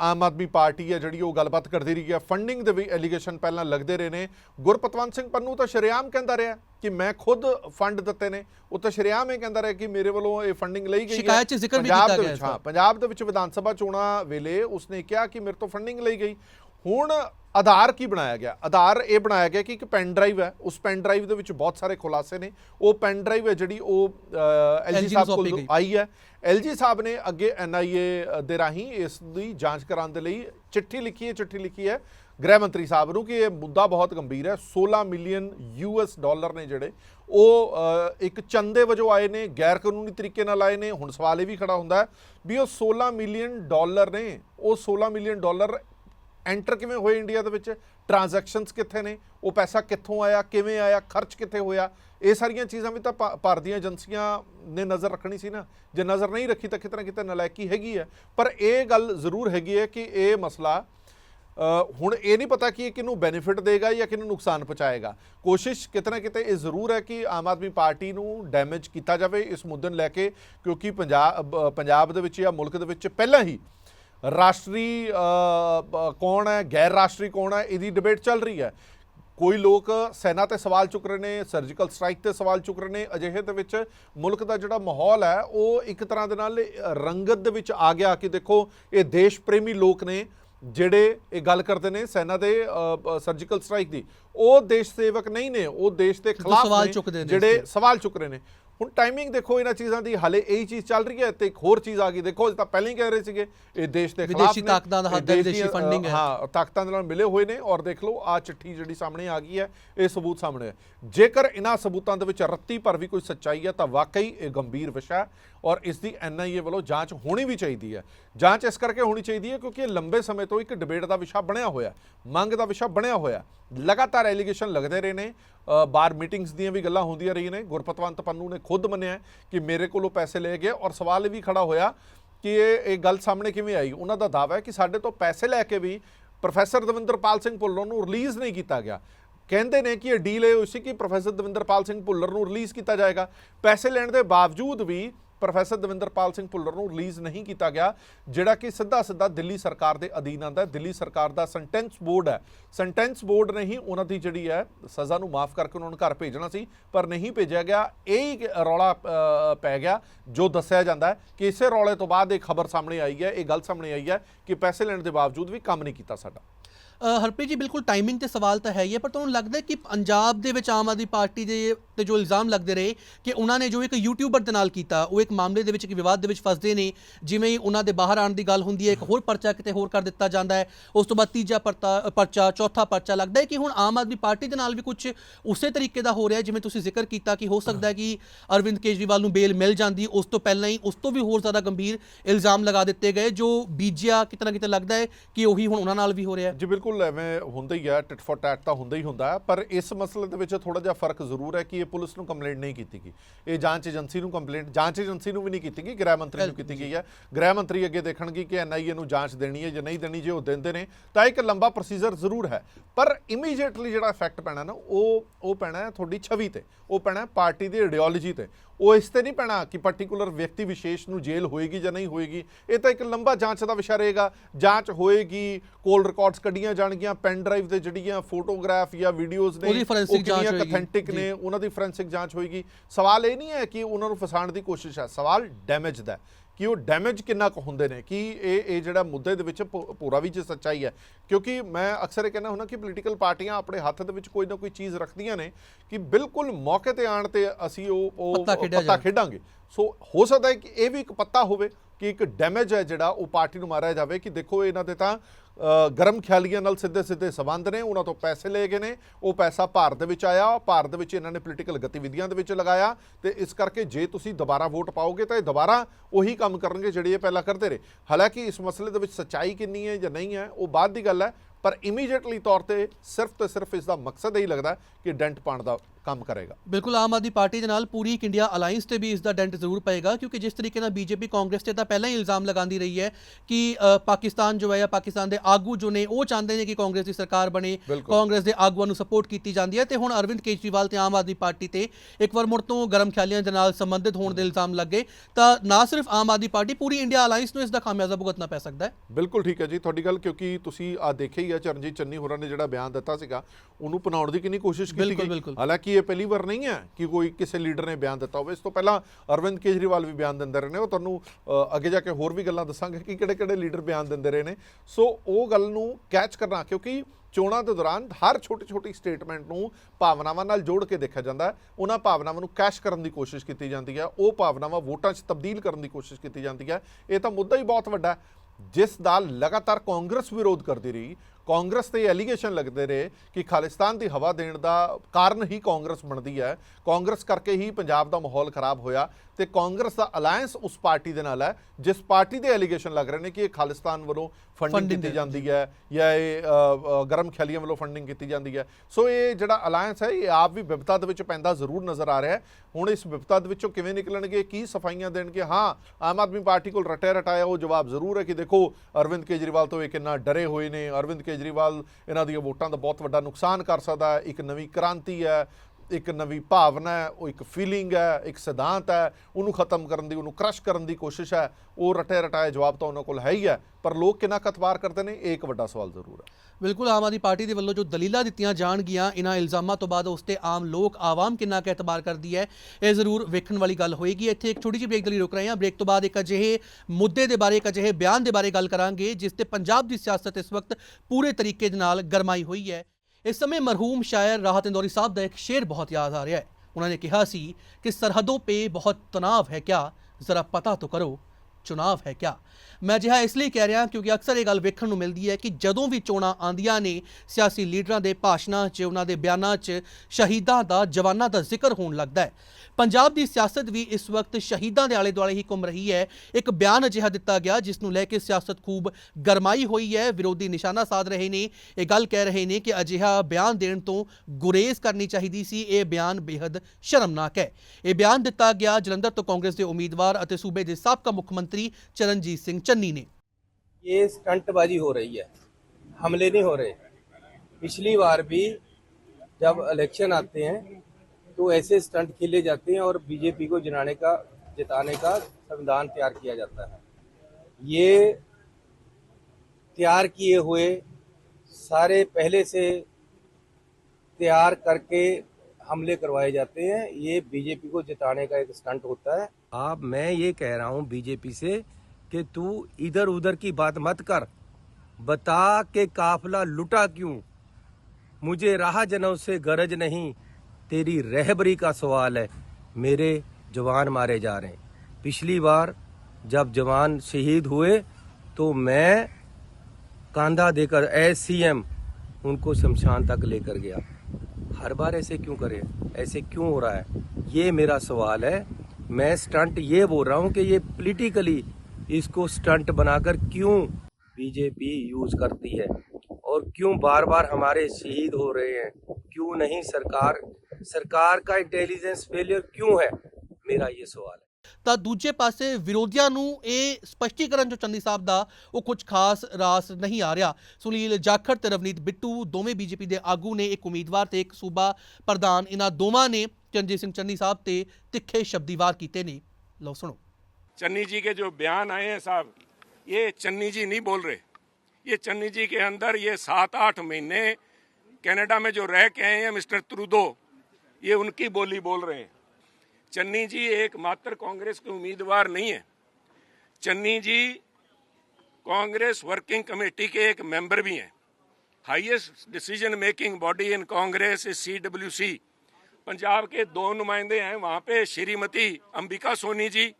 ਆਮ ਆਦਮੀ ਪਾਰਟੀ ਹੈ ਜਿਹੜੀ ਉਹ ਗੱਲਬਾਤ ਕਰਦੀ ਰਹੀ ਹੈ। ਫੰਡਿੰਗ ਦੇ ਵੀ ਐਲੀਗੇਸ਼ਨ ਪਹਿਲਾਂ ਲੱਗਦੇ ਰਹੇ ਨੇ। ਗੁਰਪਤਵੰਤ ਸਿੰਘ ਪੰਨੂ ਤਾਂ ਸ਼ਰੇਆਮ ਕਹਿੰਦਾ ਰਿਹਾ ਕਿ ਮੈਂ ਖੁਦ ਫੰਡ ਦਿੱਤੇ ਨੇ। ਉਹ ਤਾਂ ਸ਼ਰੇਆਮ ਇਹ ਕਹਿੰਦਾ ਰਿਹਾ ਕਿ ਮੇਰੇ ਵੱਲੋਂ ਇਹ ਫੰਡਿੰਗ ਲਈ ਗਈ ਹੈ। ਸ਼ਿਕਾਇਤ 'ਚ ਜ਼ਿਕਰ ਵੀ ਕੀਤਾ ਗਿਆ ਹਾਂ। ਪੰਜਾਬ ਦੇ ਵਿੱਚ ਵਿਧਾਨ ਸਭਾ ਚੋਣਾਂ ਵੇਲੇ ਉਸਨੇ ਕਿਹਾ ਕਿ ਮੇਰੇ ਤੋਂ ਫੰਡਿੰਗ ਲਈ ਗਈ। ਹੁਣ ਆਧਾਰ ਕੀ ਬਣਾਇਆ ਗਿਆ? ਆਧਾਰ ਇਹ ਬਣਾਇਆ ਗਿਆ ਕਿ ਇੱਕ ਪੈਨ ਡਰਾਈਵ ਹੈ। ਉਸ ਪੈਨ ਡਰਾਈਵ ਦੇ ਵਿੱਚ ਬਹੁਤ ਸਾਰੇ ਖੁਲਾਸੇ ਨੇ। ਉਹ ਪੈਨ ਡਰਾਈਵ ਹੈ ਜਿਹੜੀ ਉਹ LG ਐਲਜੀ ਨੂੰ ਸਾਹਿਬ ਕੋਲ। ਆਈ ਹੈ। ਐਲਜੀ ਸਾਹਿਬ ਨੇ ਅੱਗੇ ਐਨਆਈਏ ਦੇ ਰਾਹੀਂ ਇਸ ਦੀ ਜਾਂਚ ਕਰਾਉਣ ਦੇ ਲਈ ਚਿੱਠੀ ਲਿਖੀ ਹੈ ਚਿੱਠੀ ਲਿਖੀ ਹੈ ਗ੍ਰਹਿ ਮੰਤਰੀ ਸਾਹਿਬ ਨੂੰ ਕਿ ਇਹ ਮੁੱਦਾ ਬਹੁਤ ਗੰਭੀਰ ਹੈ। 16 ਮਿਲੀਅਨ ਯੂਐਸ ਡਾਲਰ ਨੇ ਜਿਹੜੇ ਉਹ ਇੱਕ ਚੰਦੇ ਵਜੋਂ ਆਏ ਨੇ ਗੈਰ ਕਾਨੂੰਨੀ ਤਰੀਕੇ ਨਾਲ ਆਏ ਨੇ। ਹੁਣ ਸਵਾਲ ਇਹ ਵੀ ਖੜਾ ਹੁੰਦਾ ਵੀ ਉਹ 16 ਮਿਲੀਅਨ ਡਾਲਰ ਨੇ ਉਹ 16 ਮਿਲੀਅਨ ਡਾਲਰ ਐਂਟਰ ਕਿਵੇਂ ਹੋਏ ਇੰਡੀਆ ਦੇ ਵਿੱਚ? ਟ੍ਰਾਂਜੈਕਸ਼ਨਸ ਕਿੱਥੇ ਨੇ? ਉਹ ਪੈਸਾ ਕਿੱਥੋਂ ਆਇਆ? ਕਿਵੇਂ ਆਇਆ? ਖਰਚ ਕਿੱਥੇ ਹੋਇਆ? ਇਹ ਸਾਰੀਆਂ ਚੀਜ਼ਾਂ ਵੀ ਤਾਂ ਭਾ- ਭਾਰਤ ਦੀਆਂ ਏਜੰਸੀਆਂ ਨੇ ਨਜ਼ਰ ਰੱਖਣੀ ਸੀ ਨਾ। ਜੇ ਨਜ਼ਰ ਨਹੀਂ ਰੱਖੀ ਤਾਂ ਕਿਤੇ ਨਾ ਕਿਤੇ ਨਲਾਇਕੀ ਹੈਗੀ ਹੈ। ਪਰ ਇਹ ਗੱਲ ਜ਼ਰੂਰ ਹੈਗੀ ਹੈ ਕਿ ਇਹ ਮਸਲਾ ਹੁਣ ਇਹ ਨਹੀਂ ਪਤਾ ਕਿ ਇਹ ਕਿਹਨੂੰ ਬੈਨੀਫਿਟ ਦੇਗਾ ਜਾਂ ਕਿਹਨੂੰ ਨੁਕਸਾਨ ਪਹੁੰਚਾਏਗਾ। ਕੋਸ਼ਿਸ਼ ਕਿਤੇ ਨਾ ਕਿਤੇ ਇਹ ਜ਼ਰੂਰ ਹੈ ਕਿ ਆਮ ਆਦਮੀ ਪਾਰਟੀ ਨੂੰ ਡੈਮੇਜ ਕੀਤਾ ਜਾਵੇ ਇਸ ਮੁੱਦੇ ਨੂੰ ਲੈ ਕੇ, ਕਿਉਂਕਿ ਪੰਜਾਬ ਪੰਜਾਬ ਦੇ ਵਿੱਚ ਜਾਂ ਮੁਲਕ ਦੇ ਵਿੱਚ ਪਹਿਲਾਂ ਹੀ ਰਾਸ਼ਟਰੀ ਕੌਣ ਹੈ ਗੈਰ ਰਾਸ਼ਟਰੀ ਕੌਣ ਹੈ ਇਹਦੀ ਡਿਬੇਟ ਚੱਲ ਰਹੀ ਹੈ। ਕੋਈ ਲੋਕ ਸੈਨਾ ਤੇ ਸਵਾਲ ਚੁੱਕ ਰਹੇ ਨੇ ਸਰਜੀਕਲ ਸਟ੍ਰਾਈਕ ਤੇ ਸਵਾਲ ਚੁੱਕ ਰਹੇ ਨੇ ਅਜਿਹੇ ਦੇ ਵਿੱਚ ਮੁਲਕ ਦਾ ਜਿਹੜਾ ਮਾਹੌਲ ਹੈ ਉਹ ਇੱਕ ਤਰ੍ਹਾਂ ਦੇ ਨਾਲ ਰੰਗਤ ਦੇ ਵਿੱਚ ਆ ਗਿਆ ਕਿ ਦੇਖੋ ਇਹ ਦੇਸ਼ ਪ੍ਰੇਮੀ ਲੋਕ ਨੇ ਜਿਹੜੇ ਇਹ ਗੱਲ ਕਰਦੇ ਨੇ ਸੈਨਾ ਦੇ ਸਰਜੀਕਲ ਸਟ੍ਰਾਈਕ ਦੀ। ਉਹ ਦੇਸ਼ ਸੇਵਕ ਨਹੀਂ ਨੇ ਉਹ ਦੇਸ਼ ਦੇ ਖਿਲਾਫ ਜਿਹੜੇ। ਸਵਾਲ ਚੁੱਕ ਰਹੇ ਨੇ। ਹੁਣ ਟਾਈਮਿੰਗ ਦੇਖੋ ਇਹਨਾਂ ਚੀਜ਼ਾਂ ਦੀ ਹਲੇ ਇਹੀ ਚੀਜ਼ ਚੱਲ ਰਹੀ ਹੈ ਤੇ ਇੱਕ ਹੋਰ ਚੀਜ਼ ਆ ਗਈ। ਦੇਖੋ ਤਾਂ ਪਹਿਲਾਂ ਹੀ ਕਹਿ ਰਹੇ ਸੀਗੇ ਇਹ ਦੇਸ਼ ਦੇ ਖਿਲਾਫ ਵਿਦੇਸ਼ੀ ਤਾਕਤਾਂ ਦਾ ਇਹ ਹੱਥ ਹੈ, ਵਿਦੇਸ਼ੀ ਤਾਕਤਾਂ ਦੇ ਨਾਲ ਮਿਲੇ ਹੋਏ ਨੇ ਔਰ ਦੇਖ ਲਓ ਆ ਚਿੱਠੀ ਜਿਹੜੀ ਸਾਹਮਣੇ ਆ ਗਈ ਹੈ ਇਹ ਸਬੂਤ ਸਾਹਮਣੇ ਹੈ। ਜੇਕਰ ਇਹਨਾਂ ਸਬੂਤਾਂ ਦੇ ਵਿੱਚ ਰੱਤੀ ਪਰ ਵੀ ਕੋਈ ਸੱਚਾਈ ਹੈ ਤਾਂ ਵਾਕਈ ਇਹ ਗੰਭੀਰ ਵਿਸ਼ਾ ਔਰ ਇਸ ਦੀ ਐਨਆਈਏ ਵੱਲੋਂ ਜਾਂਚ ਹੋਣੀ ਵੀ ਚਾਹੀਦੀ ਹੈ। ਜਾਂਚ ਇਸ ਕਰਕੇ ਹੋਣੀ ਚਾਹੀਦੀ ਹੈ ਕਿਉਂਕਿ ਇਹ ਲੰਬੇ ਸਮੇਂ ਤੋਂ ਇੱਕ ਡਿਬੇਟ ਦਾ ਵਿਸ਼ਾ ਬਣਿਆ ਹੋਇਆ ਮੰਗ ਦਾ ਵਿਸ਼ਾ ਬਣਿਆ ਹੋਇਆ ਲਗਾਤਾਰ ਐਲੀਗੇਸ਼ਨ ਲੱਗਦੇ ਰਹੇ ਨੇ। ਅ, ਬਾਰ ਮੀਟਿੰਗਸ ਦੀਆਂ ਵੀ ਗੱਲਾਂ ਹੁੰਦੀਆਂ ਰਹੀਆਂ ਨੇ। ਗੁਰਪਤਵੰਤ ਪੰਨੂ ਨੇ ਖੁਦ ਮੰਨਿਆ ਕਿ ਮੇਰੇ ਕੋਲੋਂ ਪੈਸੇ ਲਏ ਗਏ ਔਰ ਸਵਾਲ ਇਹ ਵੀ ਖੜਾ ਹੋਇਆ ਕਿ ਇਹ ਇਹ ਗੱਲ ਸਾਹਮਣੇ ਕਿਵੇਂ ਆਈ? ਉਹਨਾਂ ਦਾ ਦਾਅਵਾ ਹੈ ਕਿ ਸਾਡੇ ਤੋਂ ਪੈਸੇ ਲੈ ਕੇ ਵੀ ਪ੍ਰੋਫੈਸਰ ਦਵਿੰਦਰਪਾਲ ਸਿੰਘ ਭੁੱਲਰ ਨੂੰ ਰਿਲੀਜ਼ ਨਹੀਂ ਕੀਤਾ ਗਿਆ। ਕਹਿੰਦੇ ਨੇ ਕਿ ਇਹ ਡੀਲ ਇਹ ਹੋਈ ਸੀ ਕਿ ਪ੍ਰੋਫੈਸਰ ਦਵਿੰਦਰਪਾਲ ਸਿੰਘ ਭੁੱਲਰ ਨੂੰ ਰਿਲੀਜ਼ ਕੀਤਾ ਜਾਏਗਾ। ਪੈਸੇ ਲੈਣ ਦੇ ਬਾਵਜੂਦ ਵੀ ਪ੍ਰੋਫੈਸਰ ਦਵਿੰਦਰਪਾਲ ਸਿੰਘ ਭੁੱਲਰ ਨੂੰ ਰਿਲੀਜ਼ ਨਹੀਂ ਕੀਤਾ ਗਿਆ, ਜਿਹੜਾ ਕਿ ਸਿੱਧਾ ਸਿੱਧਾ ਦਿੱਲੀ ਸਰਕਾਰ ਦੇ ਅਧੀਨ ਆਉਂਦਾ ਹੈ। ਦਿੱਲੀ ਸਰਕਾਰ ਦਾ ਸੈਂਟੈਂਸ ਬੋਰਡ ਹੈ। ਸੈਂਟੈਂਸ ਬੋਰਡ ਨੇ ਹੀ ਉਹਨਾਂ ਦੀ ਜਿਹੜੀ ਹੈ ਸਜ਼ਾ ਨੂੰ ਮਾਫ ਕਰਕੇ ਉਹਨਾਂ ਨੂੰ ਘਰ ਭੇਜਣਾ ਸੀ, ਪਰ ਨਹੀਂ ਭੇਜਿਆ ਗਿਆ। ਇਹ ਹੀ ਰੌਲਾ ਪੈ ਗਿਆ, ਜੋ ਦੱਸਿਆ ਜਾਂਦਾ ਹੈ ਕਿ ਇਸੇ ਰੌਲੇ ਤੋਂ ਬਾਅਦ ਇਹ ਖਬਰ ਸਾਹਮਣੇ ਆਈ ਹੈ। ਇਹ ਗੱਲ ਸਾਹਮਣੇ ਆਈ ਹੈ ਕਿ ਪੈਸੇ ਲੈਣ ਦੇ ਬਾਵਜੂਦ ਵੀ ਕੰਮ ਨਹੀਂ ਕੀਤਾ ਸਾਡਾ। ਹਰਪ੍ਰੀਤ ਜੀ, ਬਿਲਕੁਲ ਟਾਈਮਿੰਗ ਤੇ ਸਵਾਲ ਤਾਂ ਹੈ ਹੀ ਹੈ, ਪਰ ਤੁਹਾਨੂੰ ਲੱਗਦਾ ਕਿ ਪੰਜਾਬ ਦੇ ਵਿੱਚ ਆਮ ਆਦਮੀ ਪਾਰਟੀ ਦੇ ਤੇ ਜੋ ਇਲਜ਼ਾਮ ਲੱਗਦੇ ਰਹੇ ਕਿ ਉਹਨਾਂ ਨੇ ਜੋ ਇੱਕ ਯੂਟਿਊਬਰ ਦੇ ਨਾਲ ਕੀਤਾ, ਉਹ ਇੱਕ ਮਾਮਲੇ ਦੇ ਵਿੱਚ ਇੱਕ ਵਿਵਾਦ ਦੇ ਵਿੱਚ ਫਸਦੇ ਨੇ, ਜਿਵੇਂ ਹੀ ਉਹਨਾਂ ਦੇ ਬਾਹਰ ਆਉਣ ਦੀ ਗੱਲ ਹੁੰਦੀ ਹੈ, ਇੱਕ ਹੋਰ ਪਰਚਾ ਕਿਤੇ ਹੋਰ ਕਰ ਦਿੱਤਾ ਜਾਂਦਾ ਹੈ, ਉਸ ਤੋਂ ਬਾਅਦ ਤੀਜਾ ਪਰਤਾ ਪਰਚਾ, ਚੌਥਾ ਪਰਚਾ ਲੱਗਦਾ ਹੈ ਕਿ ਹੁਣ ਆਮ ਆਦਮੀ ਪਾਰਟੀ ਦੇ ਨਾਲ ਵੀ ਕੁਝ ਉਸੇ ਤਰੀਕੇ ਦਾ ਹੋ ਰਿਹਾ ਜਿਵੇਂ ਤੁਸੀਂ ਜ਼ਿਕਰ ਕੀਤਾ ਕਿ ਹੋ ਸਕਦਾ ਹੈ ਕਿ ਅਰਵਿੰਦ ਕੇਜਰੀਵਾਲ ਨੂੰ ਬੇਲ ਮਿਲ ਜਾਂਦੀ, ਉਸ ਤੋਂ ਪਹਿਲਾਂ ਹੀ ਉਸ ਤੋਂ ਵੀ ਹੋਰ ਜ਼ਿਆਦਾ ਗੰਭੀਰ ਇਲਜ਼ਾਮ ਲਗਾ ਦਿੱਤੇ ਗਏ, ਜੋ ਬੀਜਿਆ ਕਿਤੇ ਨਾ ਕਿਤੇ ਲੱਗਦਾ ਹੈ ਕਿ ਉਹੀ ਹੁਣ ਉਹਨਾਂ ਨਾਲ ਵੀ ਹੋ ਰਿਹਾ ਹੈ। ਜੀ, ਬਿਲਕੁਲ। ਐਵੇਂ ਹੁੰਦਾ ਹੀ ਹੈ ਟਿਟ ਫॉर ਟੈਟ ਤਾਂ ਹੁੰਦਾ ਹੀ ਹੁੰਦਾ ਪਰ ਇਸ ਮਸਲੇ ਦੇ ਵਿੱਚ ਥੋੜਾ ਜਿਹਾ ਫ਼ਰਕ ਜ਼ਰੂਰ ਹੈ ਕਿ ਇਹ ਪੁਲਿਸ ਨੂੰ ਕੰਪਲੇਂਟ ਨਹੀਂ ਕੀਤੀ ਗਈ। ਇਹ ਜਾਂਚ ਏਜੰਸੀ ਨੂੰ ਕੰਪਲੇਂਟ ਜਾਂਚ ਏਜੰਸੀ ਨੂੰ ਵੀ ਨਹੀਂ ਕੀਤੀ ਗਈ ਗ੍ਰਹਿ ਮੰਤਰੀ ਨੂੰ ਕੀਤੀ ਗਈ ਹੈ। ਗ੍ਰਹਿ ਮੰਤਰੀ ਅੱਗੇ ਦੇਖਣਗੇ ਕਿ ਐਨਆਈਏ ਨੂੰ ਜਾਂਚ ਦੇਣੀ ਹੈ ਜਾਂ ਨਹੀਂ ਦੇਣੀ ਜੇ ਉਹ ਦਿੰਦੇ ਨੇ ਤਾਂ ਇੱਕ ਲੰਬਾ ਪ੍ਰੋਸੀਜਰ ਜ਼ਰੂਰ ਹੈ। ਪਰ ਇਮੀਡੀਏਟਲੀ ਜਿਹੜਾ ਇਫੈਕਟ ਪੈਣਾ ਨਾ ਉਹ ਉਹ ਪੈਣਾ ਹੈ ਤੁਹਾਡੀ ਛਵੀ ਤੇ ਉਹ ਪੈਣਾ ਹੈ ਪਾਰਟੀ ਦੀ ਆਈਡੀਓਲੋਜੀ ਤੇ। ਉਹ ਇਸ ਤੇ ਨਹੀਂ ਪੈਣਾ ਕਿ ਪਾਰਟਿਕੂਲਰ ਵਿਅਕਤੀ ਵਿਸ਼ੇਸ਼ ਨੂੰ ਜੇਲ੍ਹ ਹੋਏਗੀ ਜਾਂ ਨਹੀਂ ਹੋਏਗੀ। ਇਹ ਤਾਂ ਇੱਕ ਲੰਬਾ ਜਾਂਚ ਦਾ ਵਿਸ਼ਾ ਰਹੇਗਾ। ਜਾਂਚ ਹੋਏਗੀ ਕੋਲ ਰਿਕਾਰਡਸ ਕੱਢੀਆਂ ਜਾਣਗੀਆਂ ਪੈਨ ਡਰਾਈਵ ਤੇ ਜਿਹੜੀਆਂ ਫੋਟੋਗ੍ਰਾਫ ਜਾਂ ਵੀਡੀਓਜ਼ ਨੇ ਜਾਂਚ ਕਿੰਨੀਆਂ authentic ਨੇ ਉਹਨਾਂ ਦੀ ਫੋਰੈਂਸਿਕ ਜਾਂਚ ਹੋਏਗੀ। ਸਵਾਲ ਇਹ ਨਹੀਂ ਹੈ ਕਿ ਉਹਨਾਂ ਨੂੰ ਫਸਾਉਣ ਦੀ ਕੋਸ਼ਿਸ਼ ਹੈ। ਸਵਾਲ ਡੈਮੇਜ ਦਾ ਹੈ। ਕਿ ਉਹ ਡੈਮੇਜ ਕਿੰਨਾ ਕੁ ਹੁੰਦੇ ਨੇ ਕਿ ਇਹ ਇਹ ਜਿਹੜਾ ਮੁੱਦੇ ਦੇ ਵਿੱਚ ਪੂਰਾ ਵੀ ਜੇ ਸੱਚਾਈ ਹੈ ਕਿਉਂਕਿ ਮੈਂ ਅਕਸਰ ਇਹ ਕਹਿੰਦਾ ਹੁੰਦਾ ਕਿ ਪੋਲੀਟੀਕਲ ਪਾਰਟੀਆਂ ਆਪਣੇ ਹੱਥ ਦੇ ਵਿੱਚ ਕੋਈ ਨਾ ਕੋਈ ਚੀਜ਼ ਰੱਖਦੀਆਂ ਨੇ ਕਿ ਬਿਲਕੁਲ ਮੌਕੇ ਤੇ ਆਣ ਤੇ ਅਸੀਂ ਉਹ ਉਹ ਪੱਤਾ। ਖੇਡਾਂਗੇ ਸੋ ਹੋ ਸਕਦਾ ਹੈ ਕਿ ਇਹ ਵੀ ਇੱਕ ਪੱਤਾ ਹੋਵੇ ਕਿ ਇੱਕ ਡੈਮੇਜ ਹੈ ਜਿਹੜਾ ਉਹ ਪਾਰਟੀ ਨੂੰ ਮਾਰਿਆ ਜਾਵੇ ਕਿ ਦੇਖੋ ਇਹਨਾਂ ਦੇ ਤਾਂ ਗਰਮ ਖਿਆਲੀਆਂ ਨਾਲ ਸਿੱਧੇ ਸਿੱਧੇ ਸਬੰਧ ਨੇ, ਉਹਨਾਂ ਤੋਂ ਪੈਸੇ ਲਏ ਗਏ ਨੇ। ਉਹ ਪੈਸਾ ਭਾਰਤ ਦੇ ਵਿੱਚ ਆਇਆ, ਭਾਰਤ ਦੇ ਵਿੱਚ ਇਹਨਾਂ ਨੇ ਪੋਲੀਟੀਕਲ ਗਤੀਵਿਧੀਆਂ ਦੇ ਵਿੱਚ ਲਗਾਇਆ ਤੇ ਇਸ ਕਰਕੇ ਜੇ ਤੁਸੀਂ ਦੁਬਾਰਾ ਵੋਟ ਪਾਓਗੇ ਤਾਂ ਇਹ ਦੁਬਾਰਾ ਉਹੀ ਕੰਮ ਕਰਨਗੇ ਜਿਹੜੇ ਇਹ ਪਹਿਲਾਂ ਕਰਦੇ ਰਹੇ। ਹਾਲਾਂਕਿ ਇਸ ਮਸਲੇ ਦੇ ਵਿੱਚ ਸੱਚਾਈ ਕਿੰਨੀ ਹੈ ਜਾਂ ਨਹੀਂ ਹੈ, ਉਹ ਬਾਅਦ ਦੀ ਗੱਲ ਹੈ, ਪਰ ਇਮੀਡੀਏਟਲੀ ਤੌਰ ਤੇ ਸਿਰਫ ਤੇ ਸਿਰਫ ਇਸ ਦਾ ਮਕਸਦ ਇਹੀ ਲੱਗਦਾ ਕਿ ਡੈਂਟ ਪਾਉਣ ਦਾ ਕੰਮ ਕਰੇਗਾ ਬਿਲਕੁਲ ਆਮ ਆਦਮੀ ਪਾਰਟੀ ਦੇ ਨਾਲ ਪੂਰੀ ਇੱਕ ਇੰਡੀਆ ਅਲਾਈਅੰਸ ਤੇ ਵੀ ਇਸ ਦਾ ਡੈਂਟ ਜ਼ਰੂਰ ਪਏਗਾ ਕਿਉਂਕਿ ਜਿਸ ਤਰੀਕੇ ਨਾਲ ਬੀਜੇਪੀ ਕਾਂਗਰਸ ਤੇ ਤਾਂ ਪਹਿਲਾਂ ਹੀ ਇਲਜ਼ਾਮ ਲਗਾਉਂਦੀ ਰਹੀ ਹੈ ਕਿ ਪਾਕਿਸਤਾਨ ਜੋ ਹੈ ਜਾਂ ਪਾਕਿਸਤਾਨ ਦੇ ਆਗੂ ਜੋ ਨੇ ਉਹ ਚਾਹੁੰਦੇ ਨੇ ਕਿ ਕਾਂਗਰਸ ਦੀ ਸਰਕਾਰ ਬਣੇ। ਕਾਂਗਰਸ ਦੇ ਆਗੂਆਂ ਨੂੰ ਸਪੋਰਟ ਕੀਤੀ ਜਾਂਦੀ ਹੈ ਤੇ ਹੁਣ ਅਰਵਿੰਦ ਕੇਜਰੀਵਾਲ ਤੇ ਆਮ ਆਦਮੀ ਪਾਰਟੀ ਤੇ ਇੱਕ ਵਾਰ ਮੁੜ ਤੋਂ ਗਰਮ ਖਿਆਲੀਆਂ ਦੇ ਨਾਲ ਸੰਬੰਧਿਤ ਹੋਣ ਦੇ ਇਲਜ਼ਾਮ ਲੱਗੇ ਤਾਂ ਨਾ ਸਿਰਫ ਆਮ ਆਦਮੀ ਪਾਰਟੀ ਪੂਰੀ ਇੰਡੀਆ ਅਲਾਈਅੰਸ ਨੂੰ ਇਸ ਦਾ ਖਾਮਿਆਜ਼ਾ ਭੁਗਤਣਾ ਪੈ ਸਕਦਾ ਹੈ ਬਿਲਕੁਲ ਠੀਕ ਹੈ ਜੀ ਤੁਹਾਡੀ ਗੱਲ ਕਿਉਂਕਿ ਤੁਸੀਂ ਆ ਦੇਖਿਆ ਹੀ ਹੀ ਚਰਨਜੀਤ ਚੰਨੀ ਹੋਰਾਂ ਨੇ ਜਿਹੜਾ ਬਿਆਨ ਦਿੱਤਾ ਸੀਗਾ ਉਹਨੂੰ ਪਨਾਉਣ ਦੀ ਕਿੰਨੀ ਕੋਸ਼ਿਸ਼ ਕੀਤੀ ਗਈ। ਹਾਲਾਂਕਿ ਇਹ ਪਹਿਲੀ ਵਾਰ ਨਹੀਂ ਹੈ ਕਿ ਕੋਈ ਕਿਸੇ ਲੀਡਰ ਨੇ ਬਿਆਨ ਦਿੱਤਾ ਹੋਵੇ। ਇਸ ਤੋਂ ਪਹਿਲਾਂ ਅਰਵਿੰਦ ਕੇਜਰੀਵਾਲ ਵੀ ਬਿਆਨ ਦਿੰਦੇ ਰਹੇ ਨੇ। ਉਹ ਤੁਹਾਨੂੰ ਅੱਗੇ ਜਾ ਕੇ ਹੋਰ ਵੀ ਗੱਲਾਂ ਦੱਸਾਂਗੇ ਕਿ ਕਿਹੜੇ-ਕਿਹੜੇ ਲੀਡਰ ਬਿਆਨ ਦਿੰਦੇ ਰਹੇ ਨੇ। ਸੋ ਉਹ ਗੱਲ ਨੂੰ ਕੈਚ ਕਰਨਾ, ਕਿਉਂਕਿ ਚੋਣਾਂ ਦੇ ਦੌਰਾਨ ਹਰ ਛੋਟੀ-ਛੋਟੀ ਸਟੇਟਮੈਂਟ ਨੂੰ ਭਾਵਨਾਵਾਂ ਨਾਲ ਜੋੜ ਕੇ ਦੇਖਿਆ ਜਾਂਦਾ ਉਹਨਾਂ ਭਾਵਨਾਵਾਂ ਨੂੰ ਕੈਸ਼ ਕਰਨ ਦੀ ਕੋਸ਼ਿਸ਼ ਕੀਤੀ ਜਾਂਦੀ ਹੈ। ਉਹ ਭਾਵਨਾਵਾਂ ਵੋਟਾਂ 'ਚ ਤਬਦੀਲ ਕਰਨ ਦੀ ਕੋਸ਼ਿਸ਼ ਕੀਤੀ ਜਾਂਦੀ ਹੈ। ਇਹ ਤਾਂ ਮੁੱਦਾ ਹੀ ਬਹੁਤ ਵੱਡਾ ਜਿਸ ਦਾ ਲਗਾਤਾਰ ਕਾਂਗਰਸ ਵਿਰੋਧ ਕਰਦੀ ਰਹੀ ਕਾਂਗਰਸ ਤੇ ਐਲੀਗੇਸ਼ਨ ਲੱਗਦੇ ਰਹੇ ਕਿ ਖਾਲਿਸਤਾਨ ਦੀ ਹਵਾ ਦੇਣ ਦਾ ਕਾਰਨ ਹੀ ਕਾਂਗਰਸ ਬਣਦੀ ਹੈ। ਕਾਂਗਰਸ ਕਰਕੇ ਹੀ ਪੰਜਾਬ ਦਾ ਮਾਹੌਲ ਖਰਾਬ ਹੋਇਆ ਤੇ ਕਾਂਗਰਸ ਦਾ ਅਲਾਈਅੰਸ ਉਸ ਪਾਰਟੀ ਦੇ ਨਾਲ ਹੈ ਜਿਸ ਪਾਰਟੀ ਦੇ ਐਲੀਗੇਸ਼ਨ ਲੱਗ ਰਹੇ ਨੇ ਕਿ ਇਹ ਖਾਲਿਸਤਾਨ ਵੱਲੋਂ ਫੰਡਿੰਗ ਕੀਤੀ ਜਾਂਦੀ ਹੈ ਜਾਂ ਇਹ ਗਰਮ ਖਿਆਲੀਆਂ ਵੱਲੋਂ ਫੰਡਿੰਗ ਕੀਤੀ ਜਾਂਦੀ ਹੈ। ਸੋ ਇਹ ਜਿਹੜਾ ਅਲਾਈਅੰਸ ਹੈ ਇਹ ਆਪ ਵੀ ਵਿਪਤਾ ਦੇ ਵਿੱਚ ਪੈਂਦਾ ਜ਼ਰੂਰ ਨਜ਼ਰ ਆ ਰਿਹਾ ਹੈ। ਹੁਣ ਇਸ ਵਿਪਤਾ ਦੇ ਵਿੱਚੋਂ ਕਿਵੇਂ ਨਿਕਲਣਗੇ ਕੀ ਸਫਾਈਆਂ ਦੇਣਗੇ? ਹਾਂ ਆਮ ਆਦਮੀ ਪਾਰਟੀ ਕੋਲ ਰਟਿਆ ਰਟਾਇਆ ਉਹ ਜਵਾਬ ਜ਼ਰੂਰ ਹੈ ਕਿ ਦੇਖੋ ਅਰਵਿੰਦ ਕੇਜਰੀਵਾਲ ਤੋਂ ਇਹ ਕਿੰਨਾ ਡਰੇ ਹੋਏ ਨੇ ਅਰਵਿੰਦ ਕੇਜਰੀਵਾਲ, ਇਹਨਾਂ ਦੀਆਂ ਵੋਟਾਂ ਦਾ ਬਹੁਤ ਵੱਡਾ ਨੁਕਸਾਨ ਕਰ ਸਕਦਾ ਹੈ। ਇੱਕ ਨਵੀਂ ਕ੍ਰਾਂਤੀ ਹੈ। ਇੱਕ ਨਵੀਂ ਭਾਵਨਾ ਹੈ, ਉਹ ਇੱਕ ਫੀਲਿੰਗ ਹੈ, ਇੱਕ ਸਿਧਾਂਤ ਹੈ, ਉਹਨੂੰ ਖਤਮ ਕਰਨ ਦੀ, ਉਹਨੂੰ ਕ੍ਰਸ਼ ਕਰਨ ਦੀ ਕੋਸ਼ਿਸ਼ ਹੈ, ਉਹ ਰਟੇ ਰਟਾਏ ਜਵਾਬ ਤਾਂ ਉਹਨਾਂ ਕੋਲ ਹੈ ਹੀ ਹੈ, ਪਰ ਲੋਕ ਕਿੰਨਾ ਕੁ ਅਤਬਾਰ ਕਰਦੇ ਨੇ, ਇਹ ਇੱਕ ਵੱਡਾ ਸਵਾਲ ਜ਼ਰੂਰ ਹੈ। ਬਿਲਕੁਲ, ਆਮ ਆਦਮੀ ਪਾਰਟੀ ਦੇ ਵੱਲੋਂ ਜੋ ਦਲੀਲਾਂ ਦਿੱਤੀਆਂ ਜਾਣਗੀਆਂ ਇਹਨਾਂ ਇਲਜ਼ਾਮਾਂ ਤੋਂ ਬਾਅਦ ਉਸ ਤੇ ਆਮ ਲੋਕ, ਆਵਾਮ ਕਿੰਨਾ ਕੁ ਇਤਬਾਰ ਕਰਦੀ ਹੈ, ਇਹ ਜ਼ਰੂਰ ਵੇਖਣ ਵਾਲੀ ਗੱਲ ਹੋਏਗੀ। ਇੱਥੇ ਇੱਕ ਛੋਟੀ ਜਿਹੀ ਬ੍ਰੇਕ ਦੇ ਲਈ ਰੁਕ ਰਹੇ ਹਾਂ। ਬ੍ਰੇਕ ਤੋਂ ਬਾਅਦ ਇੱਕ ਅਜਿਹੇ ਮੁੱਦੇ ਦੇ ਬਾਰੇ, ਇੱਕ ਅਜਿਹੇ ਬਿਆਨ ਦੇ ਬਾਰੇ ਗੱਲ ਕਰਾਂਗੇ, ਜਿਸ ਤੇ ਪੰਜਾਬ ਦੀ ਸਿਆਸਤ ਇਸ ਵਕਤ ਪੂਰੇ ਤਰੀਕੇ ਦੇ ਨਾਲ ਗਰਮਾਈ ਹੋਈ ਹੈ। ਇਸ ਸਮੇਂ ਮਰਹੂਮ ਸ਼ਾਇਰ ਰਾਹਤ ਇੰਦੌਰੀ ਸਾਹਿਬ ਦਾ ਇੱਕ ਸ਼ੇਰ ਬਹੁਤ ਯਾਦ ਆ ਰਿਹਾ ਹੈ। ਉਹਨਾਂ ਨੇ ਕਿਹਾ ਸੀ ਕਿ ਸਰਹੱਦੋਂ ਪੇ ਬਹੁਤ ਤਣਾਅ ਹੈ ਕਿਆ, ਜ਼ਰਾ ਪਤਾ ਤਾਂ ਕਰੋ। ਚੁਣਾਵ ਹੈ ਕਿਆ? ਮੈਂ ਅਜਿਹਾ ਇਸ ਲਈ ਕਹਿ ਰਿਹਾ ਕਿਉਂਕਿ ਅਕਸਰ ਇਹ ਗੱਲ ਵੇਖਣ ਨੂੰ ਮਿਲਦੀ ਹੈ ਕਿ ਜਦੋਂ ਵੀ ਚੋਣਾਂ ਆਂਦੀਆਂ ਨੇ, ਸਿਆਸੀ ਲੀਡਰਾਂ ਦੇ ਭਾਸ਼ਣਾਂ 'ਚ, ਉਹਨਾਂ ਦੇ ਬਿਆਨਾਂ 'ਚ ਸ਼ਹੀਦਾਂ ਦਾ, ਜਵਾਨਾਂ ਦਾ ਜ਼ਿਕਰ ਹੋਣ ਲੱਗਦਾ ਹੈ। ਪੰਜਾਬ ਦੀ ਸਿਆਸਤ ਵੀ ਇਸ ਵਕਤ ਸ਼ਹੀਦਾਂ ਦੇ ਆਲੇ ਦੁਆਲੇ ਹੀ ਘੁੰਮ ਰਹੀ ਹੈ। ਇੱਕ ਬਿਆਨ ਅਜਿਹਾ ਦਿੱਤਾ ਗਿਆ ਜਿਸ ਨੂੰ ਲੈ ਕੇ ਸਿਆਸਤ ਖੂਬ ਗਰਮਾਈ ਹੋਈ ਹੈ। ਵਿਰੋਧੀ ਨਿਸ਼ਾਨਾ ਸਾਧ ਰਹੇ ਨੇ। ਇਹ ਗੱਲ ਕਹਿ ਰਹੇ ਨੇ ਕਿ ਅਜਿਹਾ ਬਿਆਨ ਦੇਣ ਤੋਂ ਗੁਰੇਜ਼ ਕਰਨੀ ਚਾਹੀਦੀ ਸੀ। ਇਹ ਬਿਆਨ ਬੇहद ਸ਼ਰਮਨਾਕ ਹੈ। ਇਹ ਬਿਆਨ ਦਿੱਤਾ ਗਿਆ ਜਲੰਧਰ ਤੋਂ ਕਾਂਗਰਸ ਦੇ ਉਮੀਦਵਾਰ ਅਤੇ ਸੂਬੇ ਦੇ ਸਾਬਕਾ ਮੁੱਖ ਮੰਤਰੀ मंत्री चरणजीत सिंह चन्नी ने। ये स्टंटबाजी हो रही है, हमले नहीं हो रहे। पिछली बार भी जब इलेक्शन आते हैं तो ऐसे स्टंट खेले जाते हैं और बीजेपी को जिताने का जिताने का संविधान तैयार किया जाता है। ये तैयार किए हुए सारे पहले से तैयार करके हमले करवाए जाते हैं। ये बीजेपी को जिताने का एक स्टंट होता है। अब मैं ये कह रहा हूँ बीजेपी से कि तू इधर उधर की बात मत कर। बता के काफिला लुटा क्यों? मुझे राह जनों से गरज नहीं। तेरी रहबरी का सवाल है। मेरे जवान मारे जा रहे हैं। पिछली बार जब जवान शहीद हुए तो मैं कांधा देकर एस सी एम उनको शमशान तक लेकर गया। हर बार ऐसे क्यों करें? ऐसे क्यों हो रहा है? ये मेरा सवाल है। मैं स्टंट ये बोल रहा हूँ कि ये पॉलिटिकली इसको स्टंट बनाकर क्यों बीजेपी यूज करती है और क्यों बार बार हमारे शहीद हो रहे हैं क्यों नहीं सरकार सरकार का इंटेलिजेंस फेलियर क्यों है मेरा ये सवाल है ਤਾਂ ਦੂਜੇ ਪਾਸੇ ਵਿਰੋਧੀਆਂ ਨੂੰ ਇਹ ਸਪਸ਼ਟੀਕਰਨ ਜੋ ਚੰਨੀ ਸਾਹਿਬ ਦਾ ਉਹ ਕੁਝ ਖਾਸ ਰਾਸ ਨਹੀਂ ਆ ਰਿਹਾ ਸੁਨੀਲ ਜਾਖੜ ਤੇ ਰਵਨੀਤ ਬਿੱਟੂ ਦੋਵੇਂ ਬੀਜੇਪੀ ਦੇ ਆਗੂ ਨੇ ਇੱਕ ਉਮੀਦਵਾਰ ਤੇ ਇੱਕ ਸੂਬਾ ਪ੍ਰਧਾਨ ਇਹਨਾਂ ਦੋਵਾਂ ਨੇ चंजीत सिंह चन्नी साहब ते तिखे शब्दीवार कीते ने लो सुनो चन्नी जी के जो बयान आए हैं साहब ये चन्नी जी नहीं बोल रहे ये चन्नी जी के अंदर ये सात आठ महीने कनाडा में जो रह के आए हैं मिस्टर त्रुदो ये उनकी बोली बोल रहे हैं चन्नी जी एक मात्र कांग्रेस के उम्मीदवार नहीं है चन्नी जी कांग्रेस वर्किंग कमेटी के एक मेंबर भी हैं highest decision making body in Congress is C W C Punjab के दो नुमाइंदे हैं, वहाँ पे श्रीमती अंबिका सोनी जी